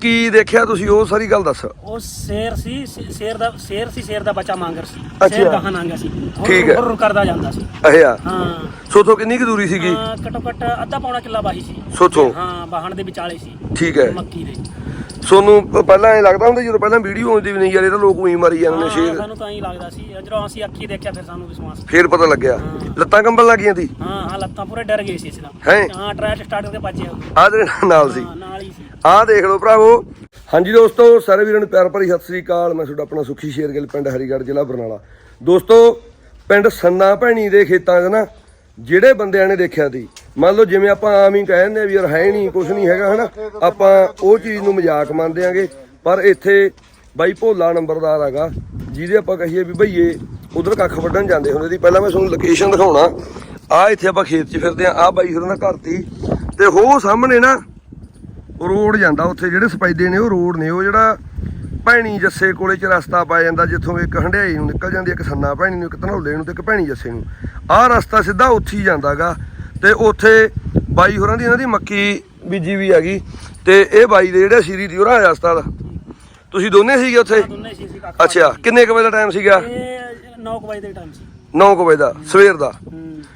ਕੀ ਦੇਖਿਆ ਤੁਸੀਂ? ਉਹ ਸਾਰੀ ਗੱਲ ਦੱਸ। ਉਹ ਸ਼ੇਰ ਸੀ ਸ਼- ਸ਼ੇਰ ਦਾ ਸ਼ੇਰ ਸੀ ਸ਼ੇਰ ਦਾ ਬੱਚਾ ਮੰਗਰ ਸੀ। ਅੱਛਾ। ਸ਼ੇਰ ਗਾਹਾਂ ਲੰਘਿਆ ਸੀ। ਠੀਕ ਹੈ। ਹੁਰ ਕਰਦਾ ਜਾਂਦਾ ਸੀ। ਅਹਿਆ ਹਾਂ। ਸੋਥੋਂ ਕਿੰਨੀ ਕੁ ਦੂਰੀ ਸੀਗੀ? ਹਾਂ, ਘੱਟੋ ਘੱਟ ਅੱਧਾ ਪੌਣਾ ਕਿੱਲਾ ਬਾਹੀ ਸੀ। ਸੋਥੋਂ ਹਾਂ ਬਾਹਣ ਦੇ ਵਿਚਾਲੇ ਸੀ। ਠੀਕ ਹੈ। ਮੱਕੀ ਦੇ। ਸੋਨੂੰ ਪਹਿਲਾਂ ਐ ਲੱਗਦਾ ਹੁੰਦਾ ਜਦੋਂ ਪਹਿਲਾਂ ਵੀਡੀਓ ਆਉਂਦੀ ਵੀ ਨਹੀਂ ਯਾਰ ਇਹ ਤਾਂ ਲੋਕ ਉਹੀ ਮਾਰੀ ਜਾਂਦੇ ਨੇ ਸ਼ੇਰ। ਸਾਨੂੰ ਤਾਂ ਹੀ ਲੱਗਦਾ ਸੀ ਜਦੋਂ ਅਸੀਂ ਅੱਖੀ ਦੇਖਿਆ ਫਿਰ ਸਾਨੂੰ ਵਿਸ਼ਵਾਸ ਫੇਰ ਪਤਾ ਲੱਗਿਆ। ਲੱਤਾਂ ਕੰਬਣ ਲੱਗੀਆਂ ਸੀ। ਹਾਂ ਹਾਂ ਲੱਤਾਂ ਪੂਰੇ ਡਰ ਗਏ ਸੀ ਇਸ ਦਾ ਹੈਂ? ਹਾਂ ਟਰੈਕ ਸਟਾਰਟ ਕਰਕੇ ਭੱਜੇ ਉਹ। ਆਹ ਦੇ ਨਾਲ ਸੀ। ਹਾਂ ਨਾਲ ਹੀ ਸੀ। ਆਹ ਦੇਖ ਲਓ ਭਰਾਵੋ। ਹਾਂਜੀ ਦੋਸਤੋ ਸਾਰੇ ਵੀਰਾਂ ਨੂੰ ਪਿਆਰ ਭਰੀ ਸਤਿ ਸ੍ਰੀ ਅਕਾਲ। ਮੈਂ ਤੁਹਾਡਾ ਆਪਣਾ ਸੁਖੀ ਸ਼ੇਰਗਿੱਲ ਪਿੰਡ ਹਰੀਗੜ੍ਹ ਜ਼ਿਲ੍ਹਾ ਬਰਨਾਲਾ। ਦੋਸਤੋ ਪਿੰਡ ਸੰਨਾ ਭੈਣੀ ਦੇ ਖੇਤਾਂ 'ਚ ਨਾ ਜਿਹੜੇ ਬੰਦਿਆਂ ਨੇ ਦੇਖਿਆ ਸੀ ਮੰਨ ਲਓ ਜਿਵੇਂ ਆਪਾਂ ਆਮ ਹੀ ਕਹਿ ਦਿੰਦੇ ਆ ਵੀ ਯਾਰ ਹੈ ਨਹੀਂ ਕੁਝ ਨਹੀਂ ਹੈਗਾ, ਹਨਾ? ਆਪਾਂ ਉਹ ਚੀਜ਼ ਨੂੰ ਮਜ਼ਾਕ ਮੰਨਦੇ ਆਂਗੇ। ਪਰ ਇੱਥੇ ਬਾਈ ਭੋਲਾ ਨੰਬਰਦਾਰ ਹੈਗਾ, ਜਿਹਦੇ ਆਪਾਂ ਕਹੀਏ ਵੀ ਭਈਏ, ਉਧਰ ਕੱਖ ਵੱਢਣ ਜਾਂਦੇ ਹੁੰਦੇ ਸੀ। ਪਹਿਲਾਂ ਮੈਂ ਤੁਹਾਨੂੰ ਲੋਕੇਸ਼ਨ ਦਿਖਾਉਣਾ। ਆ ਇੱਥੇ ਆਪਾਂ ਖੇਤ 'ਚ ਫਿਰਦੇ ਆ ਆ ਬਾਈ ਹੋਰਾਂ ਦਾ ਘਰ ਤੀ ਤੇ ਹੋ ਸਾਹਮਣੇ ਨਾ ਰੋਡ ਜਾਂਦਾ ਉੱਥੇ, ਜਿਹੜੇ ਸਪਾਈਦੇ ਨੇ ਉਹ ਰੋਡ ਨੇ। ਉਹ ਜਿਹੜਾ ਭੈਣੀ ਜੱਸੇ ਕੋਲੇ ਚ ਰਸਤਾ ਪਾ ਜਾਂਦਾ, ਜਿੱਥੋਂ ਇੱਕ ਹੰਡਿਆਈ ਨੂੰ ਨਿਕਲ ਜਾਂਦੀ, ਇੱਕ ਸੰਨਾ ਭੈਣੀ ਨੂੰ, ਇੱਕ ਧਨੌਲੇ ਨੂੰ ਤੇ ਇੱਕ ਭੈਣੀ ਜੱਸੇ ਨੂੰ। ਆਹ ਰਸਤਾ ਸਿੱਧਾ ਉੱਥੇ ਹੀ ਜਾਂਦਾਗਾ। ਤੇ ਉੱਥੇ ਬਾਈ ਹੋਰਾਂ ਦੀ ਇਹਨਾਂ ਦੀ ਮੱਕੀ ਬੀਜੀ ਵੀ ਹੈਗੀ ਤੇ ਇਹ ਬਾਈ ਦੇ ਜਿਹੜੇ ਸ਼ੀਰੀ ਦੀ ਉਹਰਾ ਰਸਤਾ ਦਾ ਤੁਸੀਂ ਦੋਨੇ ਸੀਗੇ ਉੱਥੇ? ਦੋਨੇ ਸੀ ਸੀ ਕੱਖ ਅੱਛਾ ਕਿੰਨੇ ਕੁ ਵਜੇ ਦਾ ਟਾਈਮ ਸੀਗਾ? ਇਹ 9 ਵਜੇ ਦੇ ਟਾਈਮ ਸੀ। 9 ਵਜੇ ਦਾ ਸਵੇਰ ਦਾ।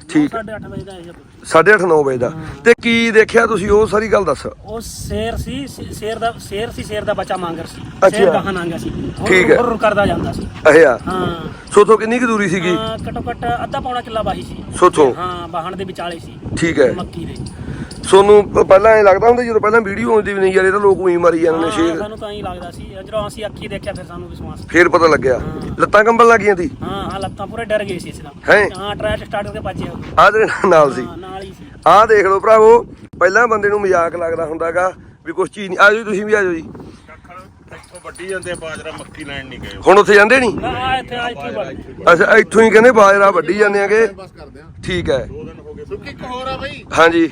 ਠੀਕ। 8:30 ਵਜੇ ਦਾ ਇਹ 8:30 9 ਵਜੇ ਦਾ। ਤੇ ਕੀ ਦੇਖਿਆ ਤੁਸੀਂ? ਉਹ ਸਾਰੀ ਗੱਲ ਦੱਸ। ਉਹ ਸ਼ੇਰ ਸੀ ਸ਼- ਸ਼ੇਰ ਦਾ ਸ਼ੇਰ ਸੀ ਸ਼ੇਰ ਦਾ ਬੱਚਾ ਮੰਗਰ ਸੀ। ਅੱਛਾ। ਸ਼ੇਰ ਗਾਹਾਂ ਲੰਘਿਆ ਸੀ। ਹੁਰ- ਠੀਕ ਹੈ। ਕਰਦਾ ਜਾਂਦਾ ਸੀ। ਅਹਿਆ ਹਾਂ। ਸੋਥੋਂ ਕਿੰਨੀ ਕੁ ਦੂਰੀ ਸੀਗੀ? ਘੱਟੋ ਘੱਟ ਅੱਧਾ ਪੌਣਾ ਕਿੱਲਾ ਬਾਹੀ ਸੀ। ਸੋਥੋਂ ਹਾਂ ਬਾਹਣ ਦੇ ਵਿਚਾਲੇ ਸੀ। ਠੀਕ ਹੈ। ਮੱਕੀ ਦੇ। ਸੋਨੂੰ ਪਹਿਲਾਂ ਐ ਲੱਗਦਾ ਹੁੰਦਾ ਜਦੋਂ ਪਹਿਲਾਂ ਵੀਡੀਓ ਆਉਂਦੀ ਵੀ ਨਹੀਂ ਯਾਰ ਇਹ ਤਾਂ ਲੋਕ ਉਹੀ ਮਾਰੀ ਜਾਂਦੇ ਨੇ ਹਾਂ, ਸ਼ੇਰ। ਸਾਨੂੰ ਤਾਂ ਹੀ ਲੱਗਦਾ ਸੀ ਜਦੋਂ ਅਸੀਂ ਅੱਖੀ ਦੇਖਿਆ ਫਿਰ ਸਾਨੂੰ ਵਿਸ਼ਵਾਸ ਫੇਰ ਪਤਾ ਲੱਗਿਆ। ਹਾਂ। ਲੱਤਾਂ ਕੰਬਣ ਲੱਗੀਆਂ ਸੀ। ਹਾਂ ਹਾਂ ਲੱਤਾਂ ਪੂਰੇ ਡਰ ਗਏ ਸੀ ਇਸ ਦਾ ਹੈਂ? ਹਾਂ ਟਰੈਕ ਸਟਾਰਟ ਕਰਕੇ ਭੱਜੇ ਉਹ। ਆਹ ਦੇ ਨਾਲ ਸੀ। ਹਾਂ ਨਾਲ ਹੀ ਸੀ। ਆਹ ਦੇਖ ਲਓ ਭਰਾਵੋ ਪਹਿਲਾਂ ਬੰਦੇ ਨੂੰ ਮਜ਼ਾਕ ਲੱਗਦਾ ਹੁੰਦਾਗਾ ਵੀ ਕੁਛ ਚੀਜ਼ ਨਹੀਂ। ਆਜੋ ਤੁਸੀਂ ਵੀ ਆਜੋ ਜੀ। ਇੱਥੋਂ ਵੱਢੀ ਜਾਂਦੇ ਆ ਬਾਜਰਾ ਮੱਕੀ ਲੈਣ ਨਹੀਂ ਗਏ। ਹੁਣ ਉੱਥੇ ਜਾਂਦੇ ਨਹੀਂ? ਨਾ ਆ ਇੱਥੇ ਆ ਇੱਥੇ ਵੱਢ ਅੱਛਾ ਇੱਥੋਂ ਹੀ ਕਹਿੰਦੇ ਬਾਜਰਾ ਵੱਢੀ ਜਾਂਦੇ ਆਗੇ। ਠੀਕ ਹੈ। ਸੁੱਕੀ ਇੱਕ ਹੋਰ ਆ ਬਈ। ਹਾਂਜੀ।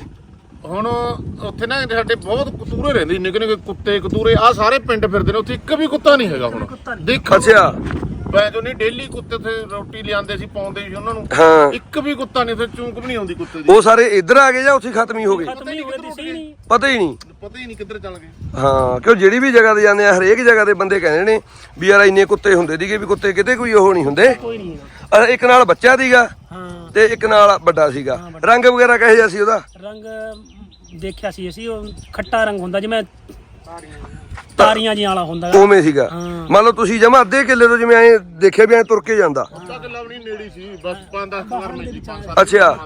ਹੁਣ ਉੱਥੇ ਨਾ ਸਾਡੇ ਬਹੁਤ ਕਤੂਰੇ ਰਹਿੰਦੇ ਨਿੱਕੇ ਨਿੱਕੇ ਕੁੱਤੇ ਕਤੂਰੇ ਆ ਸਾਰੇ ਪਿੰਡ ਫਿਰਦੇ ਨੇ ਉੱਥੇ ਇੱਕ ਵੀ ਕੁੱਤਾ ਨਹੀਂ ਹੈਗਾ ਹੁਣ। ਦੇਖ। ਅੱਛਾ। ਮੈਂ ਜੋ ਨਹੀਂ ਡੇਲੀ ਕੁੱਤੇ ਉੱਥੇ ਰੋਟੀ ਲਿਆਂਦੇ ਸੀ ਪਾਉਂਦੇ ਸੀ ਉਹਨਾਂ ਨੂੰ। ਹਾਂ। ਇੱਕ ਵੀ ਕੁੱਤਾ ਨਹੀਂ ਉੱਥੇ ਚੂੰਕ ਵੀ ਨਹੀਂ ਆਉਂਦੀ ਕੁੱਤੇ ਦੀ। ਉਹ ਸਾਰੇ ਇੱਧਰ ਆ ਗਏ ਜਾਂ ਉੱਥੇ ਖਤਮ ਹੀ ਹੋ ਗਏ? ਖਤਮ ਹੀ ਹੋਏ ਦੀ ਸੀ ਨਹੀਂ। ਪਤਾ ਹੀ ਨਹੀਂ। ਪਤਾ ਹੀ ਨਹੀਂ ਕਿੱਧਰ ਚੱਲ ਗਏ। ਹਾਂ ਕਿਉਂ ਜਿਹੜੀ ਵੀ ਜਗ੍ਹਾ ਤੇ ਜਾਂਦੇ ਆ ਹਰੇਕ ਜਗ੍ਹਾ ਤੇ ਬੰਦੇ ਕਹਿੰਦੇ ਨੇ ਵੀ ਯਾਰ ਇੰਨੇ ਕੁੱਤੇ ਹੁੰਦੇ ਸੀਗੇ ਵੀ ਕੁੱਤੇ ਕਿਤੇ ਕੋਈ ਉਹ ਨਹੀਂ ਹੁੰਦੇ। ਕੋਈ ਨਹੀਂ ਇੱਕ ਨਾਲ ਬੱਚਾ ਸੀਗਾ। ਹਾਂ। ਤੇ ਇੱਕ ਨਾਲ ਵੱਡਾ ਸੀਗਾ। ਰੰਗ ਵਗੈਰਾ ਕਹੇ ਜਿਹਾ ਸੀ ਉਹਦਾ? ਰੰਗ ਦੇਖਿਆ ਸੀ ਅਸੀਂ ਉਹ ਖੱਟਾ ਰੰਗ ਹੁੰਦਾ ਜਿਵੇਂ ਤਾਰੀਆਂ ਜਿਹਾ ਵਾਲਾ ਹੁੰਦਾ। ਗਾ। ਉਵੇਂ ਸੀਗਾ। ਹਾਂ। ਮੰਨ ਲਓ ਤੁਸੀਂ ਜਮਾ ਅੱਧੇ ਕਿੱਲੇ ਤੋਂ ਜਿਵੇਂ ਐ ਦੇਖਿਆ ਵੀ ਐ ਤੁਰ ਕੇ ਜਾਂਦਾ। ਵੀ ਨਹੀਂ ਨੇੜੀ ਸੀ ਬਸ 5-10 ਘਰ ਨੇ ਸੀ 5-7 ਅੱਛਾ।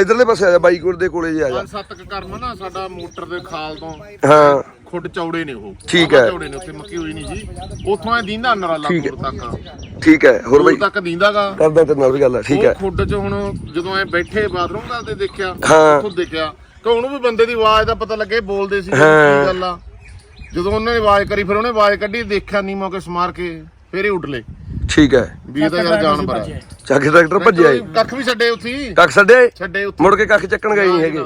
ਇਧਰਲੇ ਪਾਸੇ ਆ ਜਾ ਬਾਈ ਕੋਲ ਦੇ ਕੋਲੇ ਜੇ ਆ ਜਾ। 5-7 ਕਰਮ ਨਾ ਸਾਡਾ ਮੋਟਰ ਦੇ ਖਾਲ ਤੋਂ। ਹਾਂ। ਖੁੱਡ ਚੌੜੇ ਨੇ ਉਹ। ਠੀਕ ਹੈ। ਚੌੜੇ ਨੇ ਉੱਥੇ ਮੱਕੀ ਹੋਈ ਨਹੀਂ ਜੀ। ਉੱਥੋਂ ਐ ਦੀਂਦਾ ਨਰਾਲਾ ਠੀਕ ਹੈ। ਤੱਕ। ਠੀਕ ਹੈ ਹੋਰ ਦੂਰ ਬਾਈ ਤੱਕ ਦੀਂਦਾਗਾ। ਕਰਦਾ ਤੇ ਨਾਲ ਵੀ ਗੱਲ ਹੈ ਠੀਕ ਹੈ। ਉਹ ਖੁੱਡ 'ਚ ਹੁਣ ਜਦੋਂ ਐ ਬੈਠੇ ਬਾਥਰੂਮ ਕਰਦੇ ਦੇਖਿਆ ਹਾਂ। ਉੱਥੋਂ ਦੇਖਿਆ। ਕਿ ਉਹਨੂੰ ਵੀ ਬੰਦੇ ਦੀ ਆਵਾਜ਼ ਦਾ ਪਤਾ ਲੱਗੇ ਬੋਲਦੇ ਸੀ ਵੀ ਹਾਂ। ਕੀ ਗੱਲ ਆ। ਜਦੋਂ ਉਹਨਾਂ ਨੇ ਆਵਾਜ਼ ਕਰੀ ਫਿਰ ਉਹਨੇ ਆਵਾਜ਼ ਕੱਢੀ ਦੇਖਿਆ ਨੀਮੋ ਕੇ ਸਮਾਰ ਕੇ ਫਿਰ ਹੀ ਉੱਡ ਲਏ। ਠੀਕ ਹੈ। ਵੀ ਇਹ ਤਾਂ ਯਾਰ ਜਾਨਵਰ ਆ। ਭੱਜੇ। ਚੱਕ ਕੇ ਟਰੈਕਟਰ ਭੱਜਿਆ ਏ ਕੱਖ ਵੀ ਛੱਡੇ ਉੱਥੇ। ਕੱਖ ਛੱਡੇ? ਛੱਡੇ ਉੱਥੇ ਮੁੜ ਕੇ ਕੱਖ ਚੱਕਣ ਗਏ ਨਹੀਂ ਹੈਗੇ।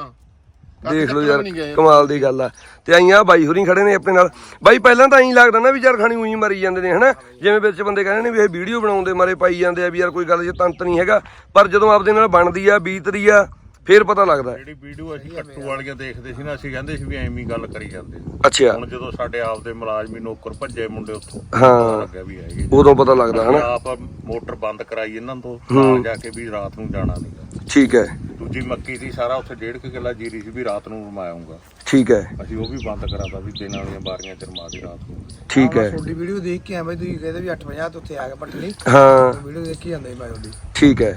ਦੇਖ ਲਓ ਯਾਰ ਨਹੀਂ। ਕਮਾਲ ਦੀ ਗੱਲ ਆ। ਤੇ ਆਈਆਂ ਬਾਈ ਹੋਰੀ ਖੜੇ ਨੇ ਆਪਣੇ ਨਾਲ। ਬਾਈ ਪਹਿਲਾਂ ਤਾਂ ਐਂ ਲੱਗਦਾ ਨਾ ਵੀ ਯਾਰ ਖਾਣੀ ਉਹੀ ਮਰੀ ਜਾਂਦੇ ਨੇ ਹਨਾ? ਜਿਵੇਂ ਵਿੱਚ ਬੰਦੇ ਕਹਿੰਦੇ ਨੇ ਵੀ ਇਹ ਵੀਡੀਓ ਬਣਾਉਂਦੇ ਮਾਰੇ ਪਾਈ ਜਾਂਦੇ ਆ ਵੀ ਯਾਰ ਕੋਈ ਗੱਲ ਜੇ ਤੰਤ ਨਹੀਂ ਹੈਗਾ। ਪਰ ਜਦੋਂ ਆਪਦੇ ਨਾਲ ਬਣਦੀ ਆ ਬੀਤਦੀ ਆ ਫੇਰ ਪਤਾ ਲੱਗਦਾ ਹੈ। ਜਿਹੜੀ ਵੀਡੀਓ ਅਸੀਂ ਕੱਟੂ ਵਾਲੀਆਂ ਦੇਖਦੇ ਸੀ ਨਾ ਅਸੀਂ ਕਹਿੰਦੇ ਸੀ ਵੀ ਐਵੇਂ ਹੀ ਗੱਲ ਕਰੀ ਜਾਂਦੇ ਸੀ। ਅੱਛਾ। ਹੁਣ ਜਦੋਂ ਸਾਡੇ ਆਪ ਦੇ ਮੁਲਾਜ਼ਮੀ ਨੌਕਰ ਭੱਜੇ ਮੁੰਡੇ ਉੱਥੋਂ ਹਾਂ। ਲੱਗਿਆ ਵੀ ਹੈਗੇ ਉਦੋਂ ਪਤਾ ਲੱਗਦਾ ਹਨਾ? ਆਪ ਮੋਟਰ ਬੰਦ ਕਰਾਈ ਇਹਨਾਂ ਤੋਂ ਨਾਲ ਜਾ ਕੇ ਵੀ ਰਾਤ ਨੂੰ ਜਾਣਾ ਨਹੀਂ ਠੀਕ ਹੈ। ਦੂਜੀ ਮੱਕੀ ਸੀ ਸਾਰਾ ਉੱਥੇ ਡੇਢ ਕੁ ਕਿੱਲਾ ਜੀਰੀ ਸੀ ਵੀ ਰਾਤ ਨੂੰ ਰਮਾਇਆਉਂਗਾ ਠੀਕ ਹੈ। ਅਸੀਂ ਉਹ ਵੀ ਬੰਦ ਕਰਾਤਾ ਵੀ ਦਿਨ ਵਾਲੀਆਂ ਬਾਰੀਆਂ ਚ ਰਮਾ ਦੀ ਰਾਤ ਨੂੰ। ਠੀਕ ਹੈ। ਤੁਹਾਡੀ ਵੀਡੀਓ ਦੇਖ ਕੇ ਆ ਬਈ ਤੁਸੀਂ ਕਹਿੰਦੇ ਵੀ 8:50 ਤੋਂ ਉੱਥੇ ਆ ਗਿਆ ਪਟਲੀ ਹਾਂ। ਵੀਡੀਓ ਦੇਖ ਕੇ ਜਾਂਦਾ ਮੈਂ ਤੁਹਾਡੀ। ਠੀਕ ਹੈ।